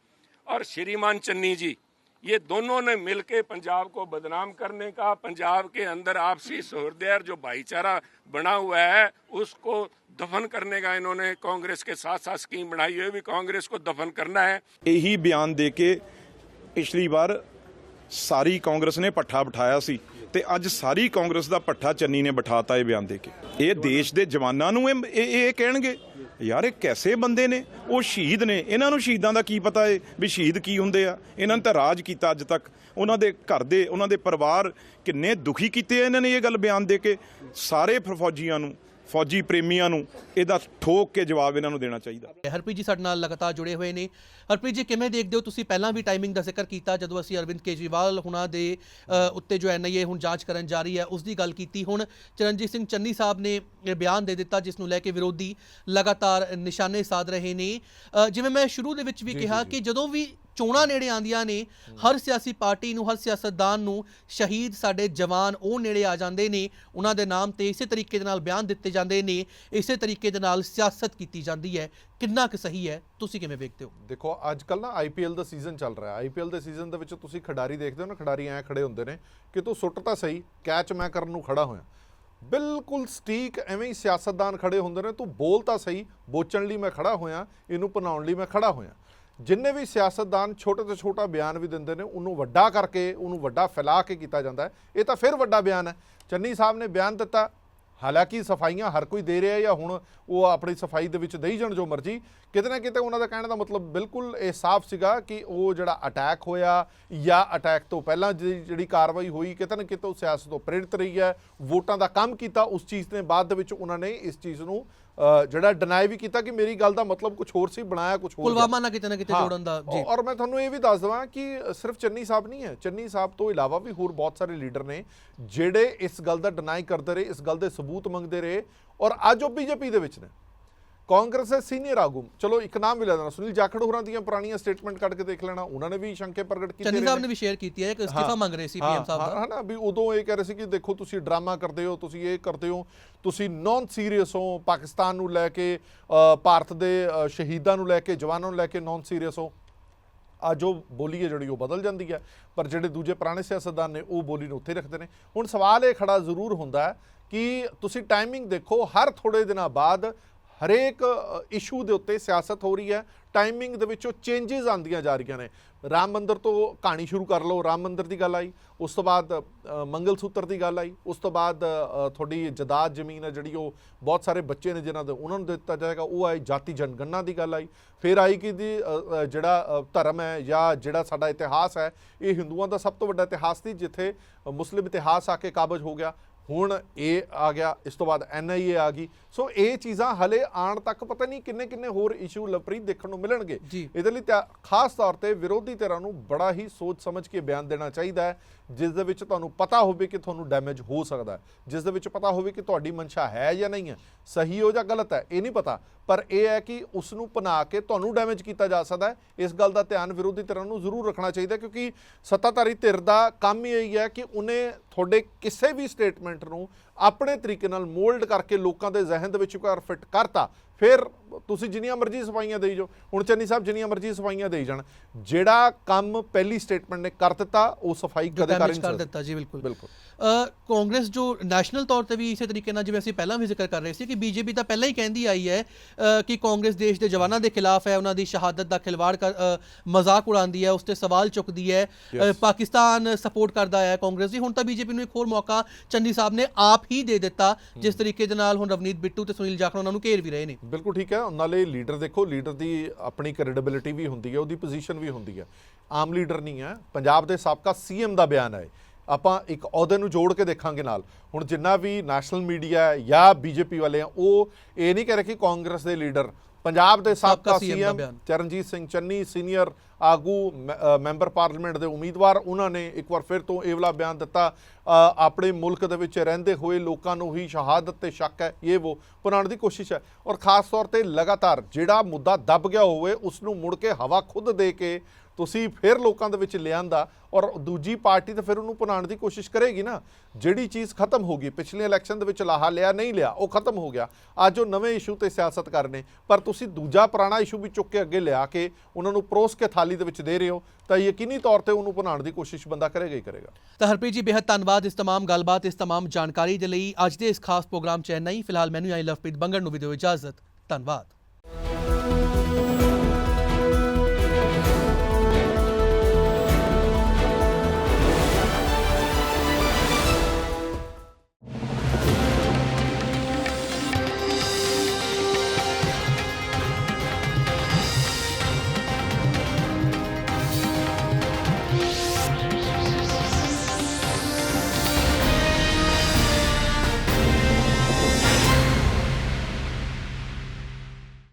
और श्रीमान चन्नी जी। ये दोनों ने मिलके पंजाब को बदनाम करने का, पंजाब के अंदर आपसी सहृदय जो भाईचारा बना हुआ है, उसको दफन करने का इन्होंने कांग्रेस के साथ साथ स्कीम बनाई है, भी कांग्रेस को दफन करना है। यही बयान दे के पिछली बार सारी कांग्रेस ने पट्ठा बिठाया सी। ਤੇ ਅੱਜ ਸਾਰੀ ਕਾਂਗਰਸ ਦਾ ਪੱਠਾ ਚੰਨੀ ਨੇ ਬਿਠਾਤਾ ਇਹ ਬਿਆਨ ਦੇ ਕੇ। ਇਹ ਦੇਸ਼ ਦੇ ਜਵਾਨਾਂ ਨੂੰ ਇਹ ਇਹ ਇਹ ਕਹਿਣਗੇ, ਯਾਰ ਇਹ ਕੈਸੇ ਬੰਦੇ ਨੇ? ਉਹ ਸ਼ਹੀਦ ਨੇ। ਇਹਨਾਂ ਨੂੰ ਸ਼ਹੀਦਾਂ ਦਾ ਕੀ ਪਤਾ ਏ ਵੀ ਸ਼ਹੀਦ ਕੀ ਹੁੰਦੇ ਆ? ਇਹਨਾਂ ਨੇ ਤਾਂ ਰਾਜ ਕੀਤਾ ਅੱਜ ਤੱਕ। ਉਹਨਾਂ ਦੇ ਘਰ ਦੇ, ਉਹਨਾਂ ਦੇ ਪਰਿਵਾਰ ਕਿੰਨੇ ਦੁਖੀ ਕੀਤੇ ਆ ਇਹਨਾਂ ਨੇ ਇਹ ਗੱਲ ਬਿਆਨ ਦੇ ਕੇ ਸਾਰੇ ਫੌਜੀਆਂ ਨੂੰ। ਫੌਜੀ ਪ੍ਰੇਮੀਆਂ ਨੂੰ ਇਹਦਾ ਠੋਕ ਕੇ ਜਵਾਬ ਇਹਨਾਂ ਨੂੰ ਦੇਣਾ ਚਾਹੀਦਾ। ਹਰਪ੍ਰੀਤ ਜੀ ਸਾਡੇ ਨਾਲ ਲਗਾਤਾਰ ਜੁੜੇ ਹੋਏ ਨੇ। ਹਰਪ੍ਰੀਤ ਜੀ ਕਿਵੇਂ ਦੇਖਦੇ ਹੋ ਤੁਸੀਂ ਪਹਿਲਾਂ ਵੀ ਟਾਈਮਿੰਗ ਦਾ ਜ਼ਿਕਰ ਕੀਤਾ ਜਦੋਂ ਅਸੀਂ ਅਰਵਿੰਦ ਕੇਜਰੀਵਾਲ ਹੁਣਾਂ ਦੇ ਉੱਤੇ ਜੋ ਐਨਆਈਏ ਹੁਣ ਜਾਂਚ ਕਰਨ ਜਾ ਰਹੀ ਹੈ ਉਸ ਦੀ ਗੱਲ ਕੀਤੀ ਹੁਣ ਚਰਨਜੀਤ ਸਿੰਘ ਚੰਨੀ ਸਾਹਿਬ ਨੇ ਇਹ ਬਿਆਨ ਦੇ ਦਿੱਤਾ ਜਿਸ ਨੂੰ ਲੈ ਕੇ ਵਿਰੋਧੀ ਲਗਾਤਾਰ ਨਿਸ਼ਾਨੇ ਸਾਧ ਰਹੇ ਨੇ। ਜਿਵੇਂ ਮੈਂ ਸ਼ੁਰੂ ਦੇ ਵਿੱਚ ਵੀ ਕਿਹਾ ਕਿ ਜਦੋਂ ਵੀ ਚੋਣਾਂ ਨੇੜੇ ਆਉਂਦੀਆਂ ਨੇ, ਹਰ ਸਿਆਸੀ ਪਾਰਟੀ ਨੂੰ, ਹਰ ਸਿਆਸਤਦਾਨ ਨੂੰ ਸ਼ਹੀਦ ਸਾਡੇ ਜਵਾਨ ਉਹ ਨੇੜੇ ਆ ਜਾਂਦੇ ਨੇ, ਉਹਨਾਂ ਦੇ ਨਾਮ ਤੇ ਇਸੇ ਤਰੀਕੇ ਦੇ ਨਾਲ ਬਿਆਨ ਦਿੱਤੇ ਜਾਂਦੇ ਨੇ, ਇਸੇ ਤਰੀਕੇ ਦੇ ਨਾਲ ਸਿਆਸਤ ਕੀਤੀ ਜਾਂਦੀ ਹੈ। ਕਿੰਨਾ ਕੁ ਸਹੀ ਹੈ? ਤੁਸੀਂ ਕਿਵੇਂ ਵੇਖਦੇ ਹੋ? ਦੇਖੋ ਅੱਜ ਕੱਲ ਨਾ ਆਈਪੀਐਲ ਦਾ ਸੀਜ਼ਨ ਚੱਲ ਰਿਹਾ ਹੈ। ਆਈਪੀਐਲ ਦੇ ਸੀਜ਼ਨ ਦੇ ਵਿੱਚ ਤੁਸੀਂ ਖਿਡਾਰੀ ਦੇਖਦੇ ਹੋ ਨਾ, ਖਿਡਾਰੀ ਐ ਖੜੇ ਹੁੰਦੇ ਨੇ ਕਿ ਤੂੰ ਸੁੱਟ ਤਾਂ ਸਹੀ, ਕੈਚ ਮੈਂ ਕਰਨ ਨੂੰ ਖੜਾ ਹੋਇਆ। ਬਿਲਕੁਲ ਸਟੀਕ ਐਵੇਂ ਹੀ ਸਿਆਸਤਦਾਨ ਖੜੇ ਹੁੰਦੇ ਨੇ, ਤੂੰ ਬੋਲ ਤਾਂ ਸਹੀ, ਬੋਚਣ ਲਈ ਮੈਂ ਖੜਾ ਹੋਇਆ, ਇਹਨੂੰ ਪਨਾਉਣ ਲਈ ਮੈਂ ਖੜਾ ਹੋਇਆ। ਜਿੰਨੇ ਵੀ ਸਿਆਸਤਦਾਨ ਛੋਟੇ ਤੋਂ ਛੋਟਾ ਬਿਆਨ ਵੀ ਦਿੰਦੇ ਨੇ, ਉਹਨੂੰ ਵੱਡਾ ਕਰਕੇ, ਉਹਨੂੰ ਵੱਡਾ ਫੈਲਾ ਕੇ ਕੀਤਾ ਜਾਂਦਾ ਹੈ। ਇਹ ਤਾਂ ਫਿਰ ਵੱਡਾ ਬਿਆਨ ਹੈ। ਚੰਨੀ ਸਾਹਿਬ ਨੇ ਬਿਆਨ ਦਿੱਤਾ, ਹਾਲਾਂਕਿ ਸਫਾਈਆਂ ਹਰ ਕੋਈ ਦੇ ਰਿਹਾ ਜਾਂ ਹੁਣ ਉਹ ਆਪਣੀ ਸਫ਼ਾਈ ਦੇ ਵਿੱਚ ਦੇਈ ਜਾਣ ਜੋ ਮਰਜ਼ੀ, ਕਿਤੇ ਨਾ ਕਿਤੇ ਉਹਨਾਂ ਦਾ ਕਹਿਣ ਦਾ ਮਤਲਬ ਬਿਲਕੁਲ ਇਹ ਸਾਫ਼ ਸੀਗਾ ਕਿ ਉਹ ਜਿਹੜਾ ਅਟੈਕ ਹੋਇਆ ਜਾਂ ਅਟੈਕ ਤੋਂ ਪਹਿਲਾਂ ਜਿਹੜੀ ਜਿਹੜੀ ਕਾਰਵਾਈ ਹੋਈ, ਕਿਤੇ ਨਾ ਕਿਤੇ ਉਹ ਸਿਆਸਤ ਤੋਂ ਪ੍ਰੇਰਿਤ ਰਹੀ ਹੈ, ਵੋਟਾਂ ਦਾ ਕੰਮ ਕੀਤਾ, ਉਸ ਚੀਜ਼ ਨੇ ਬਾਅਦ ਦੇ ਵਿੱਚ ਉਹਨਾਂ ਨੇ ਇਸ ਚੀਜ਼ ਨੂੰ ਜਿਹੜਾ ਡਿਨਾਈ ਵੀ ਕੀਤਾ ਕਿ ਮੇਰੀ ਗੱਲ ਦਾ ਮਤਲਬ ਕੁਝ ਹੋਰ ਸੀ ਬਣਾਇਆ ਕੁਝ ਹੋਰ। ਪੁਲਵਾਮਾ ਨਾਲ ਕਿਤੇ ਨਾ ਕਿਤੇ ਜੋੜਨ ਦਾ ਜੀ। ਔਰ ਮੈਂ ਤੁਹਾਨੂੰ ਇਹ ਵੀ ਦੱਸ ਦਵਾਂ ਕਿ ਸਿਰਫ ਚੰਨੀ ਸਾਹਿਬ ਨਹੀਂ ਹੈ। ਚੰਨੀ ਸਾਹਿਬ ਤੋਂ ਇਲਾਵਾ ਵੀ ਹੋਰ ਬਹੁਤ ਸਾਰੇ ਲੀਡਰ ਨੇ ਜਿਹੜੇ ਇਸ ਗੱਲ ਦਾ ਡਿਨਾਈ ਕਰਦੇ ਰਹੇ ਇਸ ਗੱਲ ਦੇ ਸਬੂਤ ਮੰਗਦੇ ਰਹੇ ਔਰ ਅੱਜ ਉਹ ਬੀਜੇਪੀ ਦੇ ਵਿੱਚ ਨੇ। ਕਾਂਗਰਸ ਦੇ ਸੀਨੀਅਰ ਆਗੂ। ਚਲੋ ਇੱਕ ਨਾਮ ਵੀ ਲੈ ਦੇਣਾ ਸੁਨੀਲ ਜਾਖੜ ਹੋਰਾਂ ਦੀਆਂ ਪੁਰਾਣੀਆਂ ਸਟੇਟਮੈਂਟ ਕੱਢ ਕੇ ਦੇਖ ਲੈਣਾ। ਉਹਨਾਂ ਨੇ ਵੀ ਸ਼ੰਕੇ ਪ੍ਰਗਟ ਕੀਤੇ ਚੰਨੀ ਸਾਹਿਬ ਨੇ। ਵੀ ਸ਼ੇਅਰ ਕੀਤੀ ਹੈ ਕਿ ਅਸਤੀਫਾ ਮੰਗ ਰਹੇ ਸੀ ਪੀਐਮ ਸਾਹਿਬ ਦਾ। ਹਾਂ ਨਾ ਵੀ ਉਦੋਂ ਇਹ ਕਹਿ ਰਹੇ ਸੀ ਕਿ ਦੇਖੋ ਤੁਸੀਂ ਡਰਾਮਾ ਕਰਦੇ ਹੋ ਤੁਸੀਂ ਇਹ ਕਰਦੇ ਹੋ ਤੁਸੀਂ ਨਾਨ ਸੀਰੀਅਸ ਹੋ ਪਾਕਿਸਤਾਨ ਨੂੰ ਲੈ ਕੇ ਭਾਰਤ ਦੇ ਸ਼ਹੀਦਾਂ ਨੂੰ ਲੈ ਕੇ ਜਵਾਨਾਂ ਨੂੰ ਲੈ ਕੇ ਨਾਨ ਸੀਰੀਅਸ ਹੋ। ਅੱਜ ਉਹ ਬੋਲੀ ਹੈ ਜਿਹੜੀ ਉਹ ਬਦਲ ਜਾਂਦੀ ਹੈ ਪਰ ਜਿਹੜੇ ਦੂਜੇ ਪੁਰਾਣੇ ਸਿਆਸਤਦਾਨ ਨੇ ਉਹ ਬੋਲੀ ਨੂੰ ਉੱਥੇ ਰੱਖਦੇ ਨੇ। ਹੁਣ ਸਵਾਲ ਇਹ ਖੜਾ ਜ਼ਰੂਰ ਹੁੰਦਾ ਹੈ ਕਿ ਤੁਸੀਂ ਟਾਈਮਿੰਗ ਦੇਖੋ ਹਰ ਥੋੜੇ ਦਿਨਾਂ ਬਾਅਦ ਹਰੇਕ ਇਸ਼ੂ ਦੇ ਉੱਤੇ ਸਿਆਸਤ ਹੋ ਰਹੀ ਹੈ ਟਾਈਮਿੰਗ ਦੇ ਵਿੱਚੋਂ ਚੇਂਜਸ ਆਉਂਦੀਆਂ ਜਾ ਰਹੀਆਂ ਨੇ। ਰਾਮ ਮੰਦਿਰ ਤੋਂ ਕਹਾਣੀ ਸ਼ੁਰੂ ਕਰ ਲਓ ਰਾਮ ਮੰਦਿਰ ਦੀ ਗੱਲ ਆਈ ਉਸ ਤੋਂ ਬਾਅਦ ਅ, ਮੰਗਲ ਸੂਤਰ ਦੀ ਗੱਲ ਆਈ ਉਸ ਤੋਂ ਬਾਅਦ ਤੁਹਾਡੀ ਜਦਾਦ ਜ਼ਮੀਨ ਹੈ ਜਿਹੜੀ ਉਹ ਬਹੁਤ ਸਾਰੇ ਬੱਚੇ ਨੇ ਜਿਨ੍ਹਾਂ ਦੇ ਉਹਨਾਂ ਨੂੰ ਦਿੱਤਾ ਜਾਏਗਾ ਉਹ ਆਈ ਜਾਤੀ ਜਨਗਣਨਾ ਦੀ ਗੱਲ ਆਈ ਫਿਰ ਆਈ ਕਿ ਦੀ ਜਿਹੜਾ ਧਰਮ ਹੈ ਜਾਂ ਜਿਹੜਾ ਸਾਡਾ ਇਤਿਹਾਸ ਹੈ ਇਹ ਹਿੰਦੂਆਂ ਦਾ ਸਭ ਤੋਂ ਵੱਡਾ ਇਤਿਹਾਸ ਸੀ ਜਿੱਥੇ ਮੁਸਲਿਮ ਇਤਿਹਾਸ ਆ ਕੇ ਕਾਬਜ ਹੋ ਗਿਆ। ਹੁਣ ਇਹ ਆ ਗਿਆ ਇਸ ਤੋਂ ਬਾਅਦ ਐਨਆਈਏ ਆ ਗਈ। ਸੋ ਇਹ ਚੀਜ਼ਾਂ ਹਲੇ ਆਉਣ ਤੱਕ ਪਤਾ ਨਹੀਂ ਕਿੰਨੇ ਕਿੰਨੇ ਹੋਰ ਇਸ਼ੂ ਲਵਪ੍ਰੀਤ ਦੇਖਣ ਨੂੰ ਮਿਲਣਗੇ। ਇਹਦੇ ਲਈ ਖਾਸ ਤੌਰ ਤੇ ਵਿਰੋਧੀ ਧਿਰਾਂ ਨੂੰ ਬੜਾ ਹੀ ਸੋਚ ਸਮਝ ਕੇ ਬਿਆਨ ਦੇਣਾ ਚਾਹੀਦਾ ਹੈ ਜਿਸ ਦੇ ਵਿੱਚ ਤੁਹਾਨੂੰ ਪਤਾ ਹੋਵੇ ਕਿ ਤੁਹਾਨੂੰ ਡੈਮੇਜ ਹੋ ਸਕਦਾ ਹੈ। ਜਿਸ ਦੇ ਵਿੱਚ ਪਤਾ ਹੋਵੇ ਕਿ ਤੁਹਾਡੀ ਮਨਸ਼ਾ ਹੈ ਜਾਂ ਨਹੀਂ ਹੈ ਸਹੀ ਹੋ ਜਾਂ ਗਲਤ ਹੈ ਇਹ ਨਹੀਂ ਪਤਾ। ਪਰ ਇਹ ਹੈ ਕਿ ਉਸ ਨੂੰ ਪਨਾ ਕੇ ਤੁਹਾਨੂੰ ਡੈਮੇਜ ਕੀਤਾ ਜਾ ਸਕਦਾ ਹੈ। ਇਸ ਗੱਲ ਦਾ ਧਿਆਨ ਵਿਰੋਧੀ ਧਿਰਾਂ ਨੂੰ ਜ਼ਰੂਰ ਰੱਖਣਾ ਚਾਹੀਦਾ ਕਿਉਂਕਿ ਸੱਤਾਧਾਰੀ ਧਿਰ ਦਾ ਕੰਮ ਹੀ ਇਹੀ ਹੈ ਕਿ ਉਹਨੇ ਤੁਹਾਡੇ ਕਿਸੇ ਵੀ ਸਟੇਟਮੈਂਟ ਨੂੰ ਆਪਣੇ ਤਰੀਕੇ ਨਾਲ ਮੋਲਡ ਕਰਕੇ ਲੋਕਾਂ ਦੇ ਜ਼ਿਹਨ ਦੇ ਵਿੱਚ ਘਰ ਫਿੱਟ ਕਰਤਾ। ਫਿਰ ਤੁਸੀਂ ਜਿੰਨੀਆਂ ਮਰਜ਼ੀ ਸਫਾਈਆਂ ਦੇਈ ਜਾਓ। ਹੁਣ ਚੰਨੀ ਸਾਹਿਬ ਜਿੰਨੀਆਂ ਮਰਜ਼ੀ ਸਫਾਈਆਂ ਦੇਈ ਜਾਣ ਜਿਹੜਾ ਕੰਮ ਪਹਿਲੀ ਸਟੇਟਮੈਂਟ ਨੇ ਕਰ ਦਿੱਤਾ ਉਹ ਸਫ਼ਾਈ ਕਦੇ ਕਰ ਨਹੀਂ ਕਰ ਸਕਦੀ ਦਿੱਤਾ ਜੀ ਬਿਲਕੁਲ। ਬਿਲਕੁਲ। ਕਾਂਗਰਸ ਜੋ ਨੈਸ਼ਨਲ ਤੌਰ ਤੇ ਵੀ ਇਸੇ ਤਰੀਕੇ ਨਾਲ ਜਿਵੇਂ ਅਸੀਂ ਪਹਿਲਾਂ ਵੀ ਜ਼ਿਕਰ ਕਰ ਰਹੇ ਸੀ ਕਿ ਬੀਜੇਪੀ ਤਾਂ ਪਹਿਲਾਂ ਹੀ ਕਹਿੰਦੀ ਆਈ ਹੈ ਕਿ ਕਾਂਗਰਸ ਦੇਸ਼ ਦੇ ਜਵਾਨਾਂ ਦੇ ਖਿਲਾਫ ਹੈ ਉਹਨਾਂ ਦੀ ਸ਼ਹਾਦਤ ਦਾ ਖਿਲਵਾੜ ਕਰ ਮਜ਼ਾਕ ਉਡਾਉਂਦੀ ਹੈ ਉਸ ਤੇ ਸਵਾਲ ਚੁੱਕਦੀ ਹੈ ਪਾਕਿਸਤਾਨ ਸਪੋਰਟ ਕਰਦਾ ਹੈ ਕਾਂਗਰਸ ਦੀ। ਹੁਣ ਤਾਂ ਬੀਜੇਪੀ ਨੂੰ ਇੱਕ ਹੋਰ ਮੌਕਾ ਚੰਨੀ ਸਾਹਿਬ ਨੇ ਆਪ ਹੀ ਦੇ ਦਿੱਤਾ ਜਿਸ ਤਰੀਕੇ ਦੇ ਨਾਲ ਹੁਣ ਰਵਨੀਤ ਬਿੱਟੂ ਤੇ ਸੁਨੀਲ ਜਾਖੜ ਉਹਨਾਂ ਨੂੰ ਘੇਰ ਵੀ ਰਹੇ ਨੇ। ਬਿਲਕੁਲ ਠੀਕ ਹੈ। ਉਹਨਾਂ ਲਈ ਲੀਡਰ ਦੇਖੋ, ਲੀਡਰ ਦੀ ਆਪਣੀ ਕ੍ਰੈਡੀਬਿਲਿਟੀ ਵੀ ਹੁੰਦੀ ਹੈ ਉਹਦੀ ਪੋਜੀਸ਼ਨ ਵੀ ਹੁੰਦੀ ਹੈ ਆਮ ਲੀਡਰ ਨਹੀਂ ਹੈ ਪੰਜਾਬ ਦੇ ਸਾਬਕਾ ਸੀਐਮ ਦਾ ਬਿਆਨ ਹੈ ਆਪਾਂ ਇੱਕ ਅਹੁਦੇ ਨੂੰ ਜੋੜ ਕੇ ਦੇਖਾਂਗੇ ਨਾਲ। ਹੁਣ ਜਿੰਨਾ ਵੀ ਨੈਸ਼ਨਲ ਮੀਡੀਆ ਹੈ ਜਾਂ ਬੀਜੇਪੀ ਵਾਲੇ ਆ, ਉਹ ਇਹ ਨਹੀਂ ਕਹਿ ਰਹੇ ਕਿ ਕਾਂਗਰਸ ਦੇ ਲੀਡਰ ਪੰਜਾਬ ਦੇ ਸਾਬਕਾ ਸੀਐਮ। ਚਰਨਜੀਤ ਸਿੰਘ ਚੰਨੀ ਸੀਨੀਅਰ ਆਗੂ ਮੈਂਬਰ ਪਾਰਲੀਮੈਂਟ ਦੇ ਉਮੀਦਵਾਰ ਉਹਨਾਂ ਨੇ ਇੱਕ ਵਾਰ ਫਿਰ ਤੋਂ ਇਹ ਵਾਲਾ ਬਿਆਨ ਦਿੱਤਾ ਆਪਣੇ ਮੁਲਕ ਦੇ ਵਿੱਚ ਰਹਿੰਦੇ ਹੋਏ ਲੋਕਾਂ ਨੂੰ ਹੀ ਸ਼ਹਾਦਤ ਤੇ ਸ਼ੱਕ ਹੈ ਇਹ ਉਹ ਬਣਾਉਣ ਦੀ ਕੋਸ਼ਿਸ਼ ਹੈ ਔਰ ਖਾਸ ਤੌਰ ਤੇ ਲਗਾਤਾਰ ਜਿਹੜਾ ਮੁੱਦਾ ਦੱਬ ਗਿਆ ਹੋਵੇ ਉਸ ਨੂੰ ਮੁੜ ਕੇ ਹਵਾ ਖੁਦ ਦੇ ਕੇ ਤੁਸੀਂ ਫਿਰ ਲੋਕਾਂ ਦੇ ਵਿੱਚ ਲਿਆਂਦਾ ਔਰ ਦੂਜੀ ਪਾਰਟੀ ਤਾਂ ਫਿਰ ਉਹਨੂੰ ਭੁਨਾਣ ਦੀ ਕੋਸ਼ਿਸ਼ ਕਰੇਗੀ ਨਾ। ਜਿਹੜੀ ਚੀਜ਼ ਖਤਮ ਹੋ ਗਈ, ਪਿਛਲੇ ਇਲੈਕਸ਼ਨ ਦੇ ਵਿੱਚ ਲਾਹਾ ਲਿਆ, ਨਹੀਂ ਲਿਆ, ਉਹ ਖਤਮ ਹੋ ਗਿਆ। ਅੱਜ ਉਹ ਨਵੇਂ ਇਸ਼ੂ ਤੇ ਸਿਆਸਤ ਕਰਨੇ ਪਰ ਤੁਸੀਂ ਦੂਜਾ ਪੁਰਾਣਾ ਇਸ਼ੂ ਵੀ ਚੁੱਕ ਕੇ ਅੱਗੇ ਲਿਆ ਕੇ ਉਹਨਾਂ ਨੂੰ ਪਰੋਸ ਕੇ ਥਾਲੀ ਦੇ ਵਿੱਚ ਦੇ ਰਹੇ ਹੋ, ਤਾਂ ਯਕੀਨੀ ਤੌਰ ਤੇ ਉਹਨੂੰ ਭੁਨਾਣ ਦੀ ਕੋਸ਼ਿਸ਼ ਬੰਦਾ ਕਰੇਗਾ ਹੀ ਕਰੇਗਾ। ਤਾਂ ਹਰਪ੍ਰੀਤ ਜੀ, ਬੇਹੱਦ ਧੰਨਵਾਦ ਇਸ ਤਮਾਮ ਗੱਲਬਾਤ, ਇਸ ਤਮਾਮ ਜਾਣਕਾਰੀ ਦੇ ਲਈ। ਅੱਜ ਦੇ ਇਸ ਖਾਸ ਪ੍ਰੋਗਰਾਮ ਚ ਇੰਨਾ ਹੀ। ਫਿਲਹਾਲ ਮੈਨੂੰ ਆਈ ਲਵਪ੍ਰੀਤ ਬੰਗੜ ਨੂੰ ਵੀ ਦਿਓ ਇਜਾਜ਼ਤ। ਧੰਨਵਾਦ।